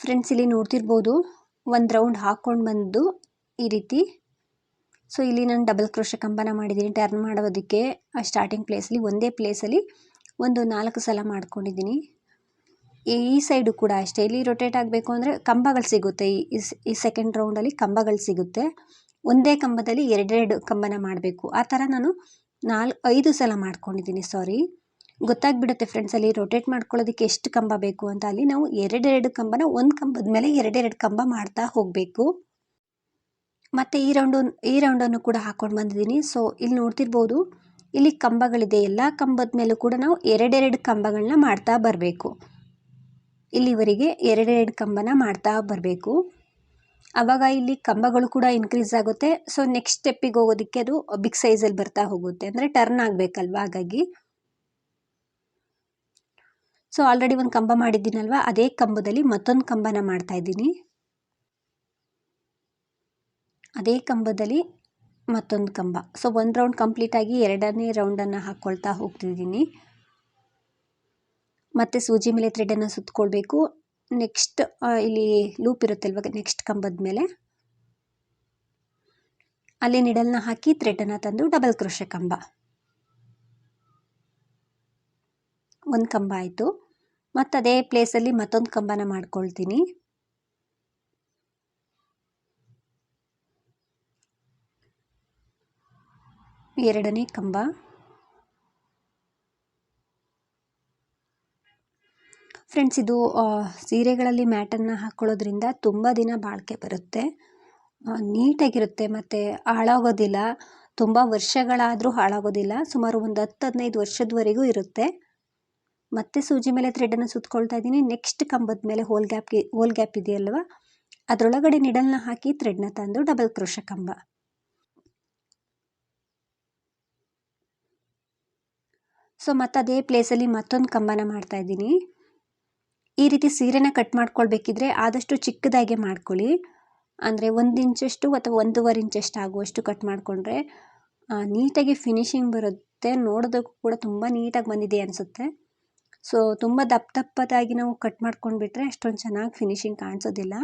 ಫ್ರೆಂಡ್ಸ್ ಇಲ್ಲಿ ನೋಡ್ತಿರ್ಬೋದು, ಒಂದು ರೌಂಡ್ ಹಾಕ್ಕೊಂಡು ಬಂದು ಈ ರೀತಿ ಸೊ ಇಲ್ಲಿ ನಾನು ಡಬಲ್ ಕ್ರೋಶ ಕಂಬನ ಮಾಡಿದ್ದೀನಿ. ಟರ್ನ್ ಮಾಡೋದಕ್ಕೆ ಸ್ಟಾರ್ಟಿಂಗ್ ಪ್ಲೇಸಲ್ಲಿ ಒಂದೇ ಪ್ಲೇಸಲ್ಲಿ ಒಂದು ನಾಲ್ಕು ಸಲ ಮಾಡ್ಕೊಂಡಿದ್ದೀನಿ. ಈ ಸೈಡು ಕೂಡ ಅಷ್ಟೇ. ಇಲ್ಲಿ ರೊಟೇಟ್ ಆಗಬೇಕು ಅಂದರೆ ಕಂಬಗಳು ಸಿಗುತ್ತೆ. ಈ ಸೆಕೆಂಡ್ ರೌಂಡಲ್ಲಿ ಕಂಬಗಳು ಸಿಗುತ್ತೆ. ಒಂದೇ ಕಂಬದಲ್ಲಿ ಎರಡೆರಡು ಕಂಬನ ಮಾಡಬೇಕು. ಆ ಥರ ನಾನು ನಾಲ್ಕು ಐದು ಸಲ ಮಾಡ್ಕೊಂಡಿದ್ದೀನಿ. ಸಾರಿ ಗೊತ್ತಾಗ್ಬಿಡುತ್ತೆ ಫ್ರೆಂಡ್ಸ್ ಅಲ್ಲಿ ರೊಟೇಟ್ ಮಾಡ್ಕೊಳ್ಳೋದಕ್ಕೆ ಎಷ್ಟು ಕಂಬ ಬೇಕು ಅಂತ. ಅಲ್ಲಿ ನಾವು ಎರಡೆರಡು ಕಂಬನ, ಒಂದು ಕಂಬದ ಮೇಲೆ ಎರಡೆರಡು ಕಂಬ ಮಾಡ್ತಾ ಹೋಗಬೇಕು. ಮತ್ತು ಈ ರೌಂಡು ಈ ರೌಂಡನ್ನು ಕೂಡ ಹಾಕ್ಕೊಂಡು ಬಂದಿದ್ದೀನಿ. ಸೊ ಇಲ್ಲಿ ನೋಡ್ತಿರ್ಬೋದು, ಇಲ್ಲಿ ಕಂಬಗಳಿದೆ. ಎಲ್ಲ ಕಂಬದ ಮೇಲೂ ಕೂಡ ನಾವು ಎರಡೆರಡು ಕಂಬಗಳನ್ನ ಮಾಡ್ತಾ ಬರಬೇಕು. ಇಲ್ಲಿವರೆಗೆ ಎರಡೆರಡು ಕಂಬನ ಮಾಡ್ತಾ ಬರಬೇಕು. ಆವಾಗ ಇಲ್ಲಿ ಕಂಬಗಳು ಕೂಡ ಇನ್ಕ್ರೀಸ್ ಆಗುತ್ತೆ. ಸೊ ನೆಕ್ಸ್ಟ್ ಸ್ಟೆಪ್ಪಿಗೆ ಹೋಗೋದಕ್ಕೆ ಅದು ಬಿಗ್ ಸೈಜಲ್ಲಿ ಬರ್ತಾ ಹೋಗುತ್ತೆ. ಅಂದರೆ ಟರ್ನ್ ಆಗಬೇಕಲ್ವ ಹಾಗಾಗಿ. ಸೊ ಆಲ್ರೆಡಿ ಒಂದು ಕಂಬ ಮಾಡಿದ್ದೀನಲ್ವ? ಅದೇ ಕಂಬದಲ್ಲಿ ಮತ್ತೊಂದು ಕಂಬನ ಮಾಡ್ತಾ ಇದ್ದೀನಿ. ಅದೇ ಕಂಬದಲ್ಲಿ ಮತ್ತೊಂದು ಕಂಬ. ಸೊ ಒಂದು ರೌಂಡ್ ಕಂಪ್ಲೀಟಾಗಿ ಎರಡನೇ ರೌಂಡನ್ನು ಹಾಕ್ಕೊಳ್ತಾ ಹೋಗ್ತಿದ್ದೀನಿ ಮತ್ತು ಸೂಜಿ ಮೇಲೆ ಥ್ರೆಡನ್ನು ಸುತ್ತಕೊಳ್ಬೇಕು ನೆಕ್ಸ್ಟ್ ಇಲ್ಲಿ ಲೂಪ್ ಇರುತ್ತಲ್ವ ನೆಕ್ಸ್ಟ್ ಕಂಬದ ಮೇಲೆ. ಅಲ್ಲಿ ನಿಡಲ್ನ ಹಾಕಿ ಥ್ರೆಡನ್ನು ತಂದು ಡಬಲ್ ಕ್ರೋಶ ಕಂಬ. ಒಂದು ಕಂಬ ಆಯಿತು. ಮತ್ತು ಅದೇ ಪ್ಲೇಸಲ್ಲಿ ಮತ್ತೊಂದು ಕಂಬನ ಮಾಡ್ಕೊಳ್ತೀನಿ. ಎರಡನೇ ಕಂಬ. ಫ್ರೆಂಡ್ಸ್ ಇದು ಸೀರೆಗಳಲ್ಲಿ ಮ್ಯಾಟನ್ನು ಹಾಕ್ಕೊಳ್ಳೋದ್ರಿಂದ ತುಂಬ ದಿನ ಬಾಳಿಕೆ ಬರುತ್ತೆ. ನೀಟಾಗಿರುತ್ತೆ ಮತ್ತು ಹಾಳಾಗೋದಿಲ್ಲ. ತುಂಬ ವರ್ಷಗಳಾದರೂ ಹಾಳಾಗೋದಿಲ್ಲ. ಸುಮಾರು ಒಂದು ಹತ್ತು ಹದಿನೈದು ವರ್ಷದವರೆಗೂ ಇರುತ್ತೆ. ಮತ್ತೆ ಸೂಜಿ ಮೇಲೆ ಥ್ರೆಡನ್ನು ಸುತ್ಕೊಳ್ತಾ ಇದ್ದೀನಿ. ನೆಕ್ಸ್ಟ್ ಕಂಬದ ಮೇಲೆ ಹೋಲ್ ಗ್ಯಾಪ್ಗೆ ಹೋಲ್ ಗ್ಯಾಪ್ ಇದೆಯಲ್ವ? ಅದರೊಳಗಡೆ ನಿಡಲ್ನ ಹಾಕಿ ಥ್ರೆಡ್ನ ತಂದು ಡಬಲ್ ಕ್ರೋಶ ಕಂಬ. ಸೊ ಮತ್ತು ಅದೇ ಪ್ಲೇಸಲ್ಲಿ ಮತ್ತೊಂದು ಕಂಬನ ಮಾಡ್ತಾ ಇದ್ದೀನಿ. ಈ ರೀತಿ ಸೀರೆನ ಕಟ್ ಮಾಡ್ಕೊಳ್ಬೇಕಿದ್ರೆ ಆದಷ್ಟು ಚಿಕ್ಕದಾಗೆ ಮಾಡ್ಕೊಳ್ಳಿ. ಅಂದರೆ ಒಂದು ಇಂಚಷ್ಟು ಅಥವಾ ಒಂದೂವರೆ ಇಂಚಷ್ಟು ಆಗುವಷ್ಟು ಕಟ್ ಮಾಡಿಕೊಂಡ್ರೆ ನೀಟಾಗಿ ಫಿನಿಶಿಂಗ್ ಬರುತ್ತೆ. ನೋಡೋದಕ್ಕೂ ಕೂಡ ತುಂಬ ನೀಟಾಗಿ ಬಂದಿದೆ ಅನಿಸುತ್ತೆ. ಸೊ ತುಂಬ ದಪ್ಪ ದಪ್ಪದಾಗಿ ನಾವು ಕಟ್ ಮಾಡ್ಕೊಂಡ್ಬಿಟ್ರೆ ಅಷ್ಟೊಂದು ಚೆನ್ನಾಗಿ ಫಿನಿಶಿಂಗ್ ಕಾಣಿಸೋದಿಲ್ಲ.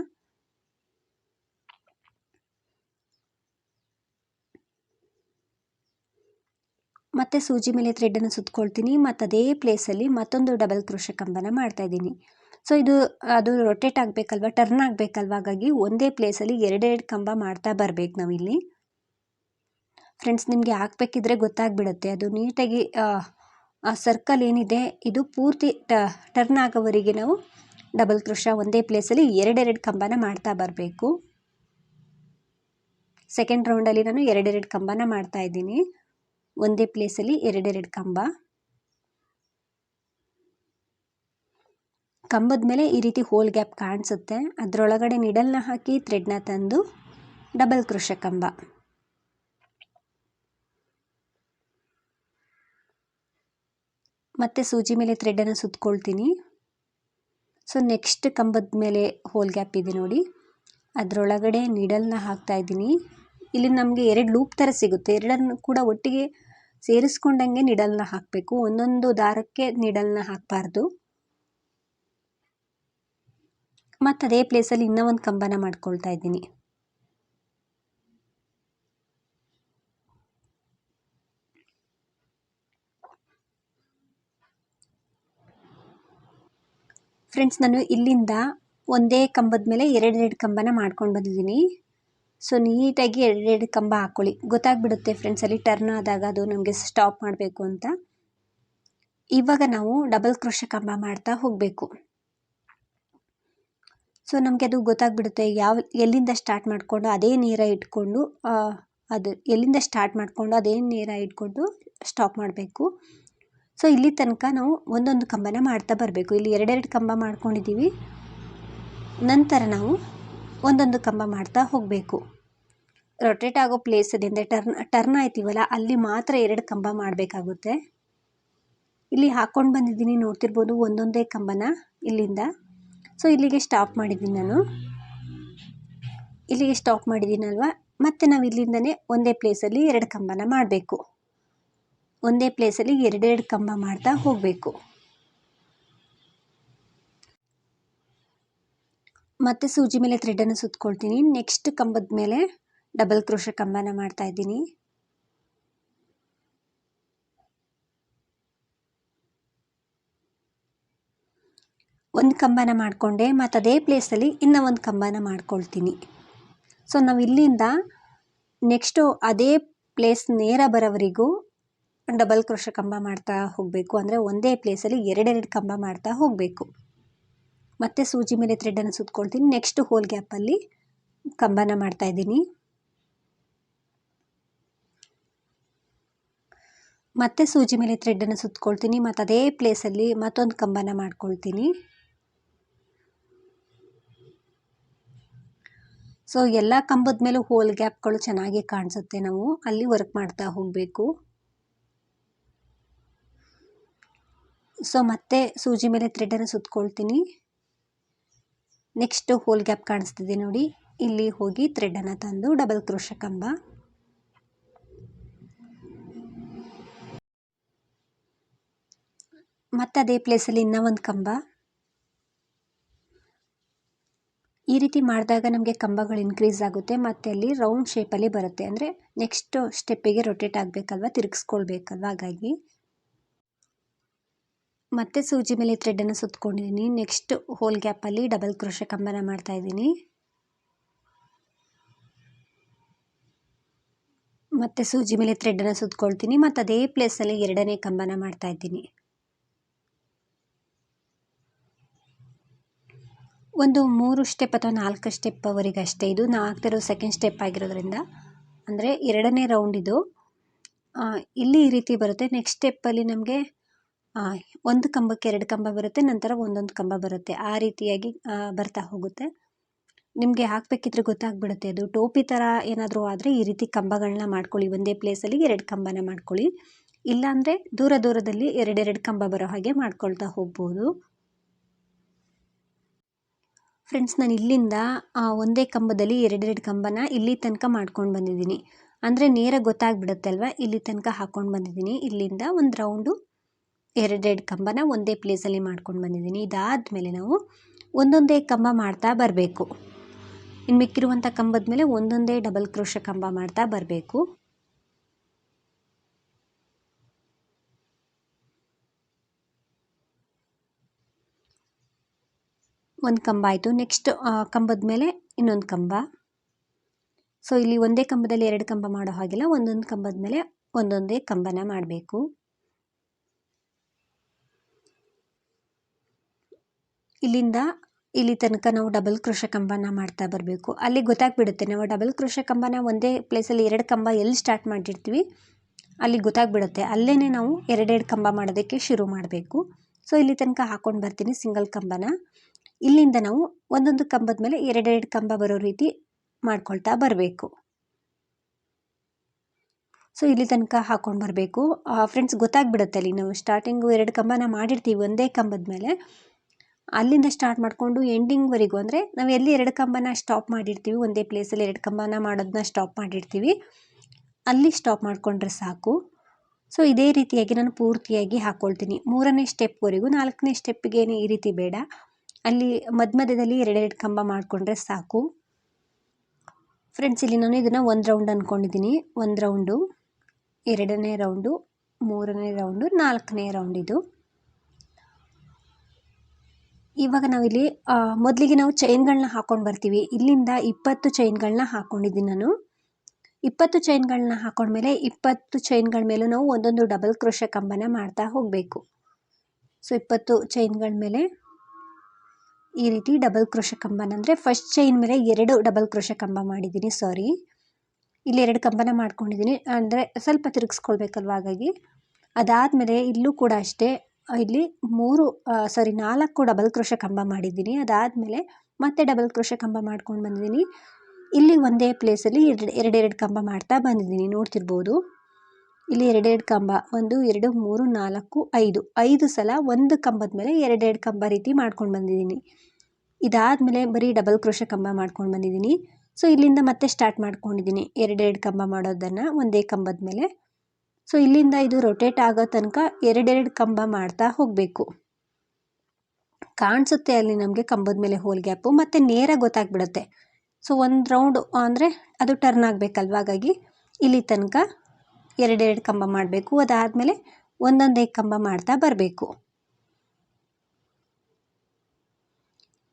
ಮತ್ತು ಸೂಜಿ ಮೇಲೆ ಥ್ರೆಡನ್ನು ಸುತ್ಕೊಳ್ತೀನಿ. ಮತ್ತು ಅದೇ ಪ್ಲೇಸಲ್ಲಿ ಮತ್ತೊಂದು ಡಬಲ್ ಕ್ರೋಶ ಕಂಬನ ಮಾಡ್ತಾಯಿದ್ದೀನಿ ಸೊ ಇದು, ಅದು ರೊಟೇಟ್ ಆಗಬೇಕಲ್ವ? ಟರ್ನ್ ಆಗಬೇಕಲ್ವ? ಹಾಗಾಗಿ ಒಂದೇ ಪ್ಲೇಸಲ್ಲಿ ಎರಡೆರಡು ಕಂಬ ಮಾಡ್ತಾ ಬರಬೇಕು ನಾವಿಲ್ಲಿ. ಫ್ರೆಂಡ್ಸ್ ನಿಮಗೆ ಹಾಕ್ಬೇಕಿದ್ರೆ ಗೊತ್ತಾಗ್ಬಿಡುತ್ತೆ. ಅದು ನೀಟಾಗಿ ಸರ್ಕಲ್ ಏನಿದೆ, ಇದು ಪೂರ್ತಿ ಟರ್ನ್ ಆಗೋವರೆಗೆ ನಾವು ಡಬಲ್ ಕ್ರೋಶ ಒಂದೇ ಪ್ಲೇಸಲ್ಲಿ ಎರಡೆರಡು ಕಂಬನ ಮಾಡ್ತಾ ಬರಬೇಕು. ಸೆಕೆಂಡ್ ರೌಂಡಲ್ಲಿ ನಾನು ಎರಡೆರಡು ಕಂಬನ ಮಾಡ್ತಾ ಇದ್ದೀನಿ. ಒಂದೇ ಪ್ಲೇಸಲ್ಲಿ ಎರಡೆರಡು ಕಂಬ. ಕಂಬದ ಮೇಲೆ ಈ ರೀತಿ ಹೋಲ್ ಗ್ಯಾಪ್ ಕಾಣಿಸುತ್ತೆ. ಅದರೊಳಗಡೆ ನಿಡಲ್ನ ಹಾಕಿ ಥ್ರೆಡ್ನ ತಂದು ಡಬಲ್ ಕೃಷ ಕಂಬ. ಮತ್ತೆ ಸೂಜಿ ಮೇಲೆ ಥ್ರೆಡನ್ನು ಸುತ್ತಕೊಳ್ತೀನಿ ಸೊ ನೆಕ್ಸ್ಟ್ ಕಂಬದ ಮೇಲೆ ಹೋಲ್ ಗ್ಯಾಪ್ ಇದೆ ನೋಡಿ. ಅದರೊಳಗಡೆ ನಿಡಲ್ನ ಹಾಕ್ತಾ ಇದ್ದೀನಿ. ಇಲ್ಲಿ ನಮಗೆ ಎರಡು ಲೂಪ್ ಥರ ಸಿಗುತ್ತೆ. ಎರಡನ್ನು ಕೂಡ ಒಟ್ಟಿಗೆ ಸೇರಿಸ್ಕೊಂಡಂಗೆ ನಿಡಲ್ನ ಹಾಕಬೇಕು. ಒಂದೊಂದು ದಾರಕ್ಕೆ ನಿಡಲ್ನ ಹಾಕಬಾರ್ದು. ಮತ್ತು ಅದೇ ಪ್ಲೇಸಲ್ಲಿ ಇನ್ನೂ ಒಂದು ಕಂಬನ ಮಾಡ್ಕೊಳ್ತಾ ಇದ್ದೀನಿ. ಫ್ರೆಂಡ್ಸ್ ನಾನು ಇಲ್ಲಿಂದ ಒಂದೇ ಕಂಬದ ಮೇಲೆ ಎರಡೆರಡು ಕಂಬನ ಮಾಡ್ಕೊಂಡು ಬಂದಿದ್ದೀನಿ. ಸೊ ನೀಟಾಗಿ ಎರಡೆರಡು ಕಂಬ ಹಾಕ್ಕೊಳ್ಳಿ ಗೊತ್ತಾಗ್ಬಿಡುತ್ತೆ ಫ್ರೆಂಡ್ಸ್ ಅಲ್ಲಿ ಟರ್ನ್ ಆದಾಗ ಅದು ನಮಗೆ ಸ್ಟಾಪ್ ಮಾಡಬೇಕು ಅಂತ. ಇವಾಗ ನಾವು ಡಬಲ್ ಕ್ರೋಶ ಕಂಬ ಮಾಡ್ತಾ ಹೋಗಬೇಕು. ಸೊ ನಮಗೆ ಅದು ಗೊತ್ತಾಗ್ಬಿಡುತ್ತೆ, ಯಾವ, ಎಲ್ಲಿಂದ ಸ್ಟಾರ್ಟ್ ಮಾಡಿಕೊಂಡು ಅದೇ ನೀರ ಇಟ್ಕೊಂಡು ಅದು ಎಲ್ಲಿಂದ ಸ್ಟಾರ್ಟ್ ಮಾಡಿಕೊಂಡು ಅದೇ ನೀರ ಇಟ್ಕೊಂಡು ಸ್ಟಾಪ್ ಮಾಡಬೇಕು. ಸೊ ಇಲ್ಲಿ ತನಕ ನಾವು ಒಂದೊಂದು ಕಂಬನ ಮಾಡ್ತಾ ಬರಬೇಕು. ಇಲ್ಲಿ ಎರಡೆರಡು ಕಂಬ ಮಾಡ್ಕೊಂಡಿದ್ದೀವಿ. ನಂತರ ನಾವು ಒಂದೊಂದು ಕಂಬ ಮಾಡ್ತಾ ಹೋಗಬೇಕು. ರೊಟೇಟ್ ಆಗೋ ಪ್ಲೇಸ್ದಿಂದ ಟರ್ನ್ ಟರ್ನ್ ಆಯ್ತೀವಲ್ಲ, ಅಲ್ಲಿ ಮಾತ್ರ ಎರಡು ಕಂಬ ಮಾಡಬೇಕಾಗುತ್ತೆ. ಇಲ್ಲಿ ಹಾಕ್ಕೊಂಡು ಬಂದಿದ್ದೀನಿ, ನೋಡ್ತಿರ್ಬೋದು, ಒಂದೊಂದೇ ಕಂಬನ ಇಲ್ಲಿಂದ. ಸೊ ಇಲ್ಲಿಗೆ ಸ್ಟಾಪ್ ಮಾಡಿದ್ದೀನಿ ನಾನು. ಇಲ್ಲಿಗೆ ಸ್ಟಾಪ್ ಮಾಡಿದ್ದೀನಲ್ವ ಮತ್ತು ನಾವು ಇಲ್ಲಿಂದನೇ ಒಂದೇ ಪ್ಲೇಸಲ್ಲಿ ಎರಡು ಕಂಬನ ಮಾಡಬೇಕು. ಒಂದೇ ಪ್ಲೇಸಲ್ಲಿ ಎರಡೆರಡು ಕಂಬ ಮಾಡ್ತಾ ಹೋಗಬೇಕು. ಮತ್ತೆ ಸೂಜಿ ಮೇಲೆ ಥ್ರೆಡನ್ನು ಸುತ್ಕೊಳ್ತೀನಿ. ನೆಕ್ಸ್ಟ್ ಕಂಬದ ಮೇಲೆ ಡಬಲ್ ಕ್ರೋಶ ಕಂಬನ ಮಾಡ್ತಾ ಇದ್ದೀನಿ. ಒಂದು ಕಂಬನ ಮಾಡಿಕೊಂಡೆ ಮತ್ತು ಅದೇ ಪ್ಲೇಸಲ್ಲಿ ಇನ್ನೂ ಒಂದು ಕಂಬನ ಮಾಡ್ಕೊಳ್ತೀನಿ. ಸೊ ನಾವು ಇಲ್ಲಿಂದ ನೆಕ್ಸ್ಟು ಅದೇ ಪ್ಲೇಸ್ ನೇರ ಬರೋವರೆಗೂ ಡಬಲ್ ಕ್ರೋಶ ಕಂಬ ಮಾಡ್ತಾ ಹೋಗಬೇಕು. ಅಂದರೆ ಒಂದೇ ಪ್ಲೇಸಲ್ಲಿ ಎರಡೆರಡು ಕಂಬ ಮಾಡ್ತಾ ಹೋಗಬೇಕು. ಮತ್ತೆ ಸೂಜಿ ಮೇಲೆ ಥ್ರೆಡನ್ನು ಸುತ್ಕೊಳ್ತೀನಿ. ನೆಕ್ಸ್ಟ್ ಹೋಲ್ ಗ್ಯಾಪಲ್ಲಿ ಕಂಬನ ಮಾಡ್ತಾ ಇದ್ದೀನಿ. ಮತ್ತೆ ಸೂಜಿ ಮೇಲೆ ಥ್ರೆಡ್ಡನ್ನು ಸುತ್ಕೊಳ್ತೀನಿ, ಮತ್ತು ಅದೇ ಪ್ಲೇಸಲ್ಲಿ ಮತ್ತೊಂದು ಕಂಬನ ಮಾಡ್ಕೊಳ್ತೀನಿ. ಸೊ ಎಲ್ಲ ಕಂಬದ ಮೇಲೂ ಹೋಲ್ ಗ್ಯಾಪ್ಗಳು ಚೆನ್ನಾಗಿ ಕಾಣಿಸುತ್ತೆ ನಾವು. ಅಲ್ಲಿ ವರ್ಕ್ ಮಾಡ್ತಾ ಹೋಗಬೇಕು. ಸೊ ಮತ್ತೆ ಸೂಜಿ ಮೇಲೆ ಥ್ರೆಡ್ಡನ್ನು ಸುತ್ಕೊಳ್ತೀನಿ. ನೆಕ್ಸ್ಟ್ ಹೋಲ್ ಗ್ಯಾಪ್ ಕಾಣಿಸ್ತಿದೆ ನೋಡಿ. ಇಲ್ಲಿ ಹೋಗಿ ಥ್ರೆಡ್ಡನ್ನು ತಂದು ಡಬಲ್ ಕ್ರೋಶ ಕಂಬ. ಮತ್ತೆ ಅದೇ ಪ್ಲೇಸಲ್ಲಿ ಇನ್ನೂ ಒಂದು ಕಂಬ. ಈ ರೀತಿ ಮಾಡಿದಾಗ ನಮಗೆ ಕಂಬಗಳು ಇನ್ಕ್ರೀಸ್ ಆಗುತ್ತೆ, ಮತ್ತು ಅಲ್ಲಿ ರೌಂಡ್ ಶೇಪಲ್ಲಿ ಬರುತ್ತೆ. ಅಂದರೆ ನೆಕ್ಸ್ಟ್ ಸ್ಟೆಪ್ಪಿಗೆ ರೊಟೇಟ್ ಆಗಬೇಕಲ್ವ, ತಿರುಗಿಸ್ಕೊಳ್ಬೇಕಲ್ವ ಹಾಗಾಗಿ. ಮತ್ತೆ ಸೂಜಿ ಮೇಲೆ ಥ್ರೆಡನ್ನು ಸುತ್ಕೊಂಡಿದ್ದೀನಿ ನೆಕ್ಸ್ಟ್ ಹೋಲ್ ಗ್ಯಾಪಲ್ಲಿ ಡಬಲ್ ಕ್ರೋಶ ಕಂಬನ ಮಾಡ್ತಾ ಇದ್ದೀನಿ. ಮತ್ತೆ ಸೂಜಿ ಮೇಲೆ ಥ್ರೆಡನ್ನು ಸುತ್ಕೊಳ್ತೀನಿ. ಮತ್ತು ಅದೇ ಪ್ಲೇಸಲ್ಲಿ ಎರಡನೇ ಕಂಬನ ಮಾಡ್ತಾ ಇದ್ದೀನಿ. ಒಂದು ಮೂರು ಸ್ಟೆಪ್ ಅಥವಾ ನಾಲ್ಕು ಸ್ಟೆಪ್ವರೆಗೆ ಅಷ್ಟೇ. ಇದು ನಾ ಹಾಕ್ತಿರೋ ಸೆಕೆಂಡ್ ಸ್ಟೆಪ್ ಆಗಿರೋದ್ರಿಂದ. ಅಂದರೆ ಎರಡನೇ ರೌಂಡ್ ಇದು. ಇಲ್ಲಿ ಈ ರೀತಿ ಬರುತ್ತೆ. ನೆಕ್ಸ್ಟ್ ಸ್ಟೆಪ್ಪಲ್ಲಿ ನಮಗೆ ಒಂದು ಕಂಬಕ್ಕೆ ಎರಡು ಕಂಬ ಬರುತ್ತೆ, ನಂತರ ಒಂದೊಂದು ಕಂಬ ಬರುತ್ತೆ. ಆ ರೀತಿಯಾಗಿ ಬರ್ತಾ ಹೋಗುತ್ತೆ. ನಿಮಗೆ ಹಾಕಬೇಕಿದ್ರೆ ಗೊತ್ತಾಗ್ಬಿಡುತ್ತೆ ಅದು. ಟೋಪಿ ಥರ ಏನಾದರೂ ಆದರೆ ಈ ರೀತಿ ಕಂಬಗಳನ್ನ ಮಾಡ್ಕೊಳ್ಳಿ. ಒಂದೇ ಪ್ಲೇಸಲ್ಲಿ ಎರಡು ಕಂಬನ ಮಾಡ್ಕೊಳ್ಳಿ. ಇಲ್ಲಾಂದರೆ ದೂರ ದೂರದಲ್ಲಿ ಎರಡೆರಡು ಕಂಬ ಬರೋ ಹಾಗೆ ಮಾಡ್ಕೊಳ್ತಾ ಹೋಗ್ಬೋದು. ಫ್ರೆಂಡ್ಸ್ ನಾನು ಇಲ್ಲಿಂದ ಒಂದೇ ಕಂಬದಲ್ಲಿ ಎರಡೆರಡು ಕಂಬನ ಇಲ್ಲಿ ತನಕ ಮಾಡ್ಕೊಂಡು ಬಂದಿದ್ದೀನಿ. ಅಂದರೆ ನೇರ ಗೊತ್ತಾಗ್ಬಿಡುತ್ತೆ ಅಲ್ವಾ ಇಲ್ಲಿ ತನಕ ಹಾಕ್ಕೊಂಡು ಬಂದಿದ್ದೀನಿ. ಇಲ್ಲಿಂದ ಒಂದು ರೌಂಡು ಎರಡೆರಡು ಕಂಬನ ಒಂದೇ ಪ್ಲೇಸಲ್ಲಿ ಮಾಡ್ಕೊಂಡು ಬಂದಿದ್ದೀನಿ. ಇದಾದ ಮೇಲೆ ನಾವು ಒಂದೊಂದೇ ಕಂಬ ಮಾಡ್ತಾ ಬರಬೇಕು. ಇನ್ನು ಮಿಕ್ಕಿರುವಂಥ ಕಂಬದ ಮೇಲೆ ಒಂದೊಂದೇ ಡಬಲ್ ಕ್ರೋಶ ಕಂಬ ಮಾಡ್ತಾ ಬರಬೇಕು. ಒಂದು ಕಂಬ ಆಯಿತು. ನೆಕ್ಸ್ಟ್ ಕಂಬದ ಮೇಲೆ ಇನ್ನೊಂದು ಕಂಬ. ಸೊ ಇಲ್ಲಿ ಒಂದೇ ಕಂಬದಲ್ಲಿ ಎರಡು ಕಂಬ ಮಾಡೋ ಹಾಗಿಲ್ಲ. ಒಂದೊಂದು ಕಂಬದ ಮೇಲೆ ಒಂದೊಂದೇ ಕಂಬನ ಮಾಡಬೇಕು. ಇಲ್ಲಿಂದ, ಇಲ್ಲಿ ತನಕ ನಾವು ಡಬಲ್ ಕೃಷ ಕಂಬನ ಮಾಡ್ತಾ ಬರಬೇಕು. ಅಲ್ಲಿ ಗೊತ್ತಾಗ್ಬಿಡುತ್ತೆ. ನಾವು ಡಬಲ್ ಕೃಷ ಕಂಬನ ಒಂದೇ ಪ್ಲೇಸಲ್ಲಿ ಎರಡು ಕಂಬ ಎಲ್ಲಿ ಸ್ಟಾರ್ಟ್ ಮಾಡಿರ್ತೀವಿ ಅಲ್ಲಿ ಗೊತ್ತಾಗ್ಬಿಡುತ್ತೆ. ಅಲ್ಲೇ ನಾವು ಎರಡೆರಡು ಕಂಬ ಮಾಡೋದಕ್ಕೆ ಶುರು ಮಾಡಬೇಕು. ಸೊ ಇಲ್ಲಿ ತನಕ ಹಾಕ್ಕೊಂಡು ಬರ್ತೀನಿ. ಸಿಂಗಲ್ ಕಂಬನ. ಇಲ್ಲಿಂದ ನಾವು ಒಂದೊಂದು ಕಂಬದ ಮೇಲೆ ಎರಡೆರಡು ಕಂಬ ಬರೋ ರೀತಿ ಮಾಡ್ಕೊಳ್ತಾ ಬರಬೇಕು. ಸೊ ಇಲ್ಲಿ ತನಕ ಹಾಕ್ಕೊಂಡು ಬರಬೇಕು. ಫ್ರೆಂಡ್ಸ್ ಗೊತ್ತಾಗ್ಬಿಡುತ್ತೆ ಅಲ್ಲಿ ನಾವು ಸ್ಟಾರ್ಟಿಂಗು ಎರಡು ಕಂಬನ ಮಾಡಿರ್ತೀವಿ ಒಂದೇ ಕಂಬದ ಮೇಲೆ. ಅಲ್ಲಿಂದ ಸ್ಟಾರ್ಟ್ ಮಾಡಿಕೊಂಡು ಎಂಡಿಂಗ್ವರೆಗೂ ಅಂದರೆ ನಾವು ಎಲ್ಲಿ ಎರಡು ಕಂಬನ ಸ್ಟಾಪ್ ಮಾಡಿರ್ತೀವಿ, ಒಂದೇ ಪ್ಲೇಸಲ್ಲಿ ಎರಡು ಕಂಬನ ಮಾಡೋದನ್ನ ಸ್ಟಾಪ್ ಮಾಡಿರ್ತೀವಿ, ಅಲ್ಲಿ ಸ್ಟಾಪ್ ಮಾಡಿಕೊಂಡ್ರೆ ಸಾಕು. ಸೊ ಇದೇ ರೀತಿಯಾಗಿ ನಾನು ಪೂರ್ತಿಯಾಗಿ ಹಾಕ್ಕೊಳ್ತೀನಿ ಮೂರನೇ ಸ್ಟೆಪ್ವರೆಗೂ ನಾಲ್ಕನೇ ಸ್ಟೆಪ್ಗೇನು ಈ ರೀತಿ ಬೇಡ. ಅಲ್ಲಿ ಮಧ್ಯ ಮಧ್ಯದಲ್ಲಿ ಎರಡೆರಡು ಕಂಬ ಮಾಡಿಕೊಂಡ್ರೆ ಸಾಕು. ಫ್ರೆಂಡ್ಸ್ ಇಲ್ಲಿ ನಾನು ಇದನ್ನು ಒಂದು ರೌಂಡ್ ಅಂದ್ಕೊಂಡಿದ್ದೀನಿ ಒಂದು ರೌಂಡು ಎರಡನೇ ರೌಂಡು ಮೂರನೇ ರೌಂಡು ನಾಲ್ಕನೇ ರೌಂಡ್ ಇದು. ಇವಾಗ ನಾವಿಲ್ಲಿ ಮೊದಲಿಗೆ ನಾವು ಚೈನ್ಗಳನ್ನ ಹಾಕ್ಕೊಂಡು ಬರ್ತೀವಿ. ಇಲ್ಲಿಂದ ಇಪ್ಪತ್ತು ಚೈನ್ಗಳನ್ನ ಹಾಕ್ಕೊಂಡಿದ್ದೀನಿ ನಾನು. ಇಪ್ಪತ್ತು ಚೈನ್ಗಳನ್ನ ಹಾಕೊಂಡ್ಮೇಲೆ ಇಪ್ಪತ್ತು ಚೈನ್ಗಳ ಮೇಲೂ ನಾವು ಒಂದೊಂದು ಡಬಲ್ ಕ್ರೋಶ ಕಂಬನ ಮಾಡ್ತಾ ಹೋಗಬೇಕು. ಸೊ ಇಪ್ಪತ್ತು ಚೈನ್ಗಳ ಮೇಲೆ ಈ ರೀತಿ ಡಬಲ್ ಕ್ರೋಶ ಕಂಬನ, ಅಂದರೆ ಫಸ್ಟ್ ಚೈನ್ ಮೇಲೆ ಎರಡು ಡಬಲ್ ಕ್ರೋಶ ಕಂಬ ಮಾಡಿದ್ದೀನಿ ಸಾರಿ ಇಲ್ಲಿ ಎರಡು ಕಂಬನ ಮಾಡ್ಕೊಂಡಿದ್ದೀನಿ, ಅಂದರೆ ಸ್ವಲ್ಪ ತಿರುಗಿಸ್ಕೊಳ್ಬೇಕಲ್ವ ಹಾಗಾಗಿ. ಅದಾದಮೇಲೆ ಇಲ್ಲೂ ಕೂಡ ಅಷ್ಟೇ, ಇಲ್ಲಿ ಮೂರು ಸಾರಿ ನಾಲ್ಕು ಡಬಲ್ ಕ್ರೋಶ ಕಂಬ ಮಾಡಿದ್ದೀನಿ. ಅದಾದಮೇಲೆ ಮತ್ತೆ ಡಬಲ್ ಕ್ರೋಶ ಕಂಬ ಮಾಡ್ಕೊಂಡು ಬಂದಿದ್ದೀನಿ. ಇಲ್ಲಿ ಒಂದೇ ಪ್ಲೇಸಲ್ಲಿ ಎರಡು, ಎರಡೆರಡು ಕಂಬ ಮಾಡ್ತಾ ಬಂದಿದ್ದೀನಿ, ನೋಡ್ತಿರ್ಬೋದು. ಇಲ್ಲಿ ಎರಡೆರಡು ಕಂಬ, ಒಂದು, ಎರಡು, ಮೂರು, ನಾಲ್ಕು, ಐದು. ಐದು ಸಲ ಒಂದು ಕಂಬದ ಮೇಲೆ ಎರಡೆರಡು ಕಂಬ ರೀತಿ ಮಾಡ್ಕೊಂಡು ಬಂದಿದ್ದೀನಿ. ಇದಾದಮೇಲೆ ಬರೀ ಡಬಲ್ ಕ್ರೋಶ ಕಂಬ ಮಾಡ್ಕೊಂಡು ಬಂದಿದ್ದೀನಿ. ಸೊ ಇಲ್ಲಿಂದ ಮತ್ತೆ ಸ್ಟಾರ್ಟ್ ಮಾಡ್ಕೊಂಡಿದ್ದೀನಿ. ಎರಡೆರಡು ಕಂಬ ಮಾಡೋದನ್ನು ಒಂದೇ ಕಂಬದ ಮೇಲೆ. ಸೊ ಇಲ್ಲಿಂದ ಇದು ರೊಟೇಟ್ ಆಗೋ ತನಕ ಎರಡೆರಡು ಕಂಬ ಮಾಡ್ತಾ ಹೋಗಬೇಕು. ಕಾಣಿಸುತ್ತೆ ಅಲ್ಲಿ ನಮಗೆ ಕಂಬದ ಮೇಲೆ ಹೋಲ್ ಗ್ಯಾಪು ಮತ್ತು ನೇರ ಗೊತ್ತಾಗ್ಬಿಡುತ್ತೆ. ಸೊ ಒಂದು ರೌಂಡ್ ಅಂದರೆ ಅದು ಟರ್ನ್ ಆಗಬೇಕಲ್ವ? ಹಾಗಾಗಿ ಇಲ್ಲಿ ತನಕ ಎರಡೆರಡು ಕಂಬ ಮಾಡಬೇಕು. ಅದಾದಮೇಲೆ ಒಂದೊಂದೇ ಕಂಬ ಮಾಡ್ತಾ ಬರಬೇಕು.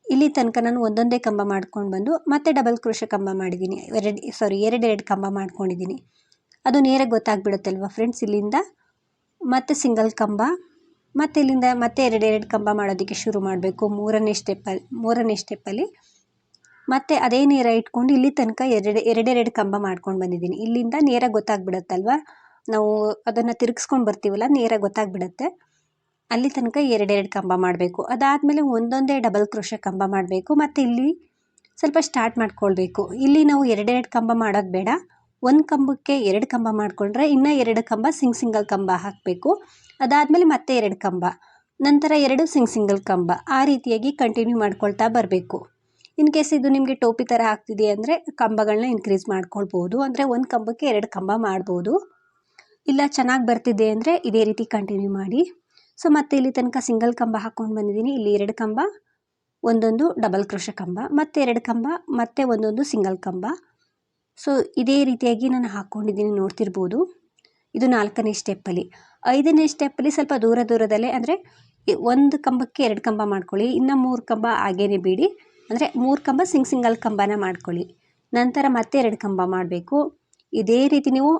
ಇಲ್ಲಿ ತನಕ ನಾನು ಒಂದೊಂದೇ ಕಂಬ ಮಾಡ್ಕೊಂಡು ಬಂದು ಮತ್ತೆ ಡಬಲ್ ಕ್ರೋಶ ಕಂಬ ಮಾಡಿದ್ದೀನಿ. ಎರಡು ಸಾರಿ ಎರಡೆರಡು ಕಂಬ ಮಾಡ್ಕೊಂಡಿದ್ದೀನಿ. ಅದು ನೇರ ಗೊತ್ತಾಗ್ಬಿಡುತ್ತಲ್ವ ಫ್ರೆಂಡ್ಸ್ ಇಲ್ಲಿಂದ ಮತ್ತೆ ಸಿಂಗಲ್ ಕಂಬ, ಮತ್ತೆ ಇಲ್ಲಿಂದ ಮತ್ತೆ ಎರಡೆರಡು ಕಂಬ ಮಾಡೋದಕ್ಕೆ ಶುರು ಮಾಡಬೇಕು. ಮೂರನೇ ಸ್ಟೆಪ್ಪಲ್ಲಿ ಮೂರನೇ ಸ್ಟೆಪ್ಪಲ್ಲಿ ಮತ್ತು ಅದೇ ನೇರ ಇಟ್ಕೊಂಡು ಇಲ್ಲಿ ತನಕ ಎರಡು, ಎರಡೆರಡು ಕಂಬ ಮಾಡ್ಕೊಂಡು ಬಂದಿದ್ದೀನಿ. ಇಲ್ಲಿಂದ ನೇರ ಗೊತ್ತಾಗ್ಬಿಡತ್ತಲ್ವ? ನಾವು ಅದನ್ನು ತಿರುಗಿಸ್ಕೊಂಡು ಬರ್ತೀವಲ್ಲ, ನೇರ ಗೊತ್ತಾಗ್ಬಿಡತ್ತೆ. ಅಲ್ಲಿ ತನಕ ಎರಡೆರಡು ಕಂಬ ಮಾಡಬೇಕು. ಅದಾದಮೇಲೆ ಒಂದೊಂದೇ ಡಬಲ್ ಕ್ರೋಶ ಕಂಬ ಮಾಡಬೇಕು. ಮತ್ತು ಇಲ್ಲಿ ಸ್ವಲ್ಪ ಸ್ಟಾರ್ಟ್ ಮಾಡ್ಕೊಳ್ಬೇಕು. ಇಲ್ಲಿ ನಾವು ಎರಡೆರಡು ಕಂಬ ಮಾಡೋದು ಬೇಡ. ಒಂದು ಕಂಬಕ್ಕೆ ಎರಡು ಕಂಬ ಮಾಡಿಕೊಂಡ್ರೆ ಇನ್ನೂ ಎರಡು ಕಂಬ ಸಿಂಗ್ ಸಿಂಗಲ್ ಕಂಬ ಹಾಕಬೇಕು. ಅದಾದಮೇಲೆ ಮತ್ತೆ ಎರಡು ಕಂಬ. ನಂತರ ಎರಡು ಸಿಂಗ್ ಸಿಂಗಲ್ ಕಂಬ. ಆ ರೀತಿಯಾಗಿ ಕಂಟಿನ್ಯೂ ಮಾಡ್ಕೊಳ್ತಾ ಬರಬೇಕು. ಇನ್ ಕೇಸ್ ಇದು ನಿಮಗೆ ಟೋಪಿ ಥರ ಆಗ್ತಿದೆ ಅಂದರೆ ಕಂಬಗಳನ್ನ ಇನ್ಕ್ರೀಸ್ ಮಾಡ್ಕೊಳ್ಬೋದು. ಅಂದರೆ ಒಂದು ಕಂಬಕ್ಕೆ ಎರಡು ಕಂಬ ಮಾಡ್ಬೋದು. ಇಲ್ಲ ಚೆನ್ನಾಗಿ ಬರ್ತಿದೆ ಅಂದರೆ ಇದೇ ರೀತಿ ಕಂಟಿನ್ಯೂ ಮಾಡಿ. ಸೊ ಮತ್ತೆ ಇಲ್ಲಿ ತನಕ ಸಿಂಗಲ್ ಕಂಬ ಹಾಕ್ಕೊಂಡು ಬಂದಿದ್ದೀನಿ. ಇಲ್ಲಿ ಎರಡು ಕಂಬ, ಒಂದೊಂದು ಡಬಲ್ ಕ್ರೋಶ ಕಂಬ, ಮತ್ತೆ ಎರಡು ಕಂಬ, ಮತ್ತೆ ಒಂದೊಂದು ಸಿಂಗಲ್ ಕಂಬ. ಸೊ ಇದೇ ರೀತಿಯಾಗಿ ನಾನು ಹಾಕ್ಕೊಂಡಿದ್ದೀನಿ ನೋಡ್ತಿರ್ಬೋದು. ಇದು ನಾಲ್ಕನೇ ಸ್ಟೆಪ್ಪಲ್ಲಿ ಐದನೇ ಸ್ಟೆಪ್ಪಲ್ಲಿ ಸ್ವಲ್ಪ ದೂರ ದೂರದಲ್ಲೇ ಅಂದರೆ ಒಂದು ಕಂಬಕ್ಕೆ ಎರಡು ಕಂಬ ಮಾಡ್ಕೊಳ್ಳಿ. ಇನ್ನು ಮೂರು ಕಂಬ ಹಾಗೇನೆ ಬಿಡಿ. ಅಂದರೆ ಮೂರು ಕಂಬ ಸಿಂಗ್ ಸಿಂಗಲ್ ಕಂಬನ ಮಾಡ್ಕೊಳ್ಳಿ. ನಂತರ ಮತ್ತೆ ಎರಡು ಕಂಬ ಮಾಡಬೇಕು. ಇದೇ ರೀತಿ ನೀವು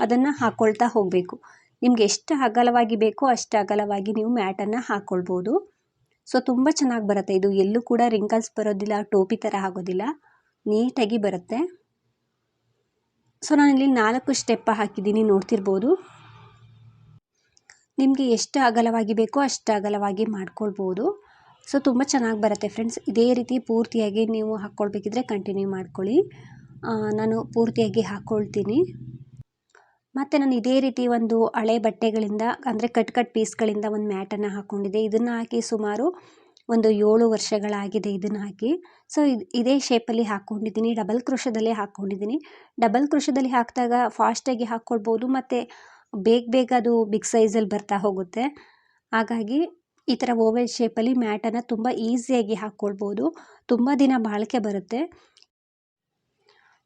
ಅದನ್ನು ಹಾಕ್ಕೊಳ್ತಾ ಹೋಗಬೇಕು. ನಿಮ್ಗೆ ಎಷ್ಟು ಅಗಲವಾಗಿ ಬೇಕೋ ಅಷ್ಟು ಅಗಲವಾಗಿ ನೀವು ಮ್ಯಾಟನ್ನು ಹಾಕ್ಕೊಳ್ಬೋದು ಸೊ, ತುಂಬ ಚೆನ್ನಾಗಿ ಬರುತ್ತೆ. ಇದು ಎಲ್ಲೂ ಕೂಡ ರಿಂಕಲ್ಸ್ ಬರೋದಿಲ್ಲ, ಟೋಪಿ ಥರ ಆಗೋದಿಲ್ಲ. ನೀಟಾಗಿ ಬರುತ್ತೆ. ಸೊ, ನಾನಿಲ್ಲಿ ನಾಲ್ಕು ಸ್ಟೆಪ್ಪ ಹಾಕಿದ್ದೀನಿ, ನೋಡ್ತಿರ್ಬೋದು. ನಿಮಗೆ ಎಷ್ಟು ಅಗಲವಾಗಿ ಬೇಕೋ ಅಷ್ಟು ಅಗಲವಾಗಿ ಮಾಡ್ಕೊಳ್ಬೋದು. ಸೊ ತುಂಬ ಚೆನ್ನಾಗಿ ಬರುತ್ತೆ ಫ್ರೆಂಡ್ಸ್. ಇದೇ ರೀತಿ ಪೂರ್ತಿಯಾಗಿ ನೀವು ಹಾಕ್ಕೊಳ್ಬೇಕಿದ್ರೆ ಕಂಟಿನ್ಯೂ ಮಾಡ್ಕೊಳ್ಳಿ. ನಾನು ಪೂರ್ತಿಯಾಗಿ ಹಾಕ್ಕೊಳ್ತೀನಿ. ಮತ್ತು ನಾನು ಇದೇ ರೀತಿ ಒಂದು ಹಳೆ ಬಟ್ಟೆಗಳಿಂದ, ಅಂದರೆ ಕಟ್ ಕಟ್ ಪೀಸ್ಗಳಿಂದ ಒಂದು ಮ್ಯಾಟನ್ನು ಹಾಕ್ಕೊಂಡಿದ್ದೆ ಇದನ್ನು ಹಾಕಿ ಸುಮಾರು ಒಂದು ಏಳು ವರ್ಷಗಳಾಗಿದೆ ಇದನ್ನು ಹಾಕಿ. ಸೊ ಇದು, ಇದೇ ಶೇಪಲ್ಲಿ ಹಾಕ್ಕೊಂಡಿದ್ದೀನಿ. ಡಬಲ್ ಕೃಷದಲ್ಲಿ ಹಾಕ್ಕೊಂಡಿದ್ದೀನಿ. ಡಬಲ್ ಕೃಷದಲ್ಲಿ ಹಾಕಿದಾಗ ಫಾಸ್ಟಾಗಿ ಹಾಕ್ಕೊಳ್ಬೋದು. ಮತ್ತು ಬೇಗ ಬೇಗ ಅದು ಬಿಗ್ ಸೈಜಲ್ಲಿ ಬರ್ತಾ ಹೋಗುತ್ತೆ. ಹಾಗಾಗಿ ಈ ಥರ ಓವೆಲ್ ಶೇಪಲ್ಲಿ ಮ್ಯಾಟನ್ನು ತುಂಬ ಈಸಿಯಾಗಿ ಹಾಕ್ಕೊಳ್ಬೋದು. ತುಂಬ ದಿನ ಬಾಳಿಕೆ ಬರುತ್ತೆ.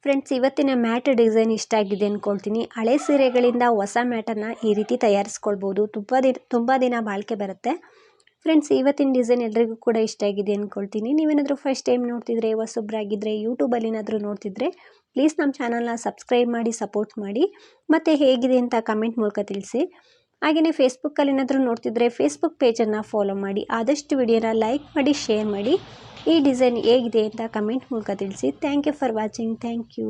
ಫ್ರೆಂಡ್ಸ್, ಇವತ್ತಿನ ಮ್ಯಾಟ್ ಡಿಸೈನ್ ಇಷ್ಟ ಆಗಿದೆ ಅಂದ್ಕೊಳ್ತೀನಿ ಹಳೆ ಸೀರೆಗಳಿಂದ ಹೊಸ ಮ್ಯಾಟನ್ನು ಈ ರೀತಿ ತಯಾರಿಸ್ಕೊಳ್ಬೋದು. ತುಂಬ ದಿನ ತುಂಬ ದಿನ ಬಾಳಿಕೆ ಬರುತ್ತೆ. ಫ್ರೆಂಡ್ಸ್, ಇವತ್ತಿನ ಡಿಸೈನ್ ಎಲ್ರಿಗೂ ಕೂಡ ಇಷ್ಟ ಆಗಿದೆ ಅಂದ್ಕೊಳ್ತೀನಿ ನೀವೇನಾದರೂ ಫಸ್ಟ್ ಟೈಮ್ ನೋಡ್ತಿದ್ರೆ ಹೊಸೊಬ್ಬರಾಗಿದ್ದರೆ ಯೂಟ್ಯೂಬಲ್ಲಿ ಏನಾದರೂ ನೋಡ್ತಿದ್ರೆ, ಪ್ಲೀಸ್ ನಮ್ಮ ಚಾನಲ್ನ ಸಬ್ಸ್ಕ್ರೈಬ್ ಮಾಡಿ, ಸಪೋರ್ಟ್ ಮಾಡಿ. ಮತ್ತು ಹೇಗಿದೆ ಅಂತ ಕಮೆಂಟ್ ಮೂಲಕ ತಿಳಿಸಿ. ಹಾಗೆಯೇ ಫೇಸ್ಬುಕ್ಕಲ್ಲಿ ಏನಾದರೂ ನೋಡ್ತಿದ್ರೆ ಫೇಸ್ಬುಕ್ ಪೇಜನ್ನು ಫಾಲೋ ಮಾಡಿ, ಆದಷ್ಟು ವಿಡಿಯೋನ ಲೈಕ್ ಮಾಡಿ ಶೇರ್ ಮಾಡಿ. ಈ ಡಿಸೈನ್ ಹೇಗಿದೆ ಅಂತ ಕಮೆಂಟ್ ಮೂಲಕ ತಿಳಿಸಿ. Thank you for watching thank you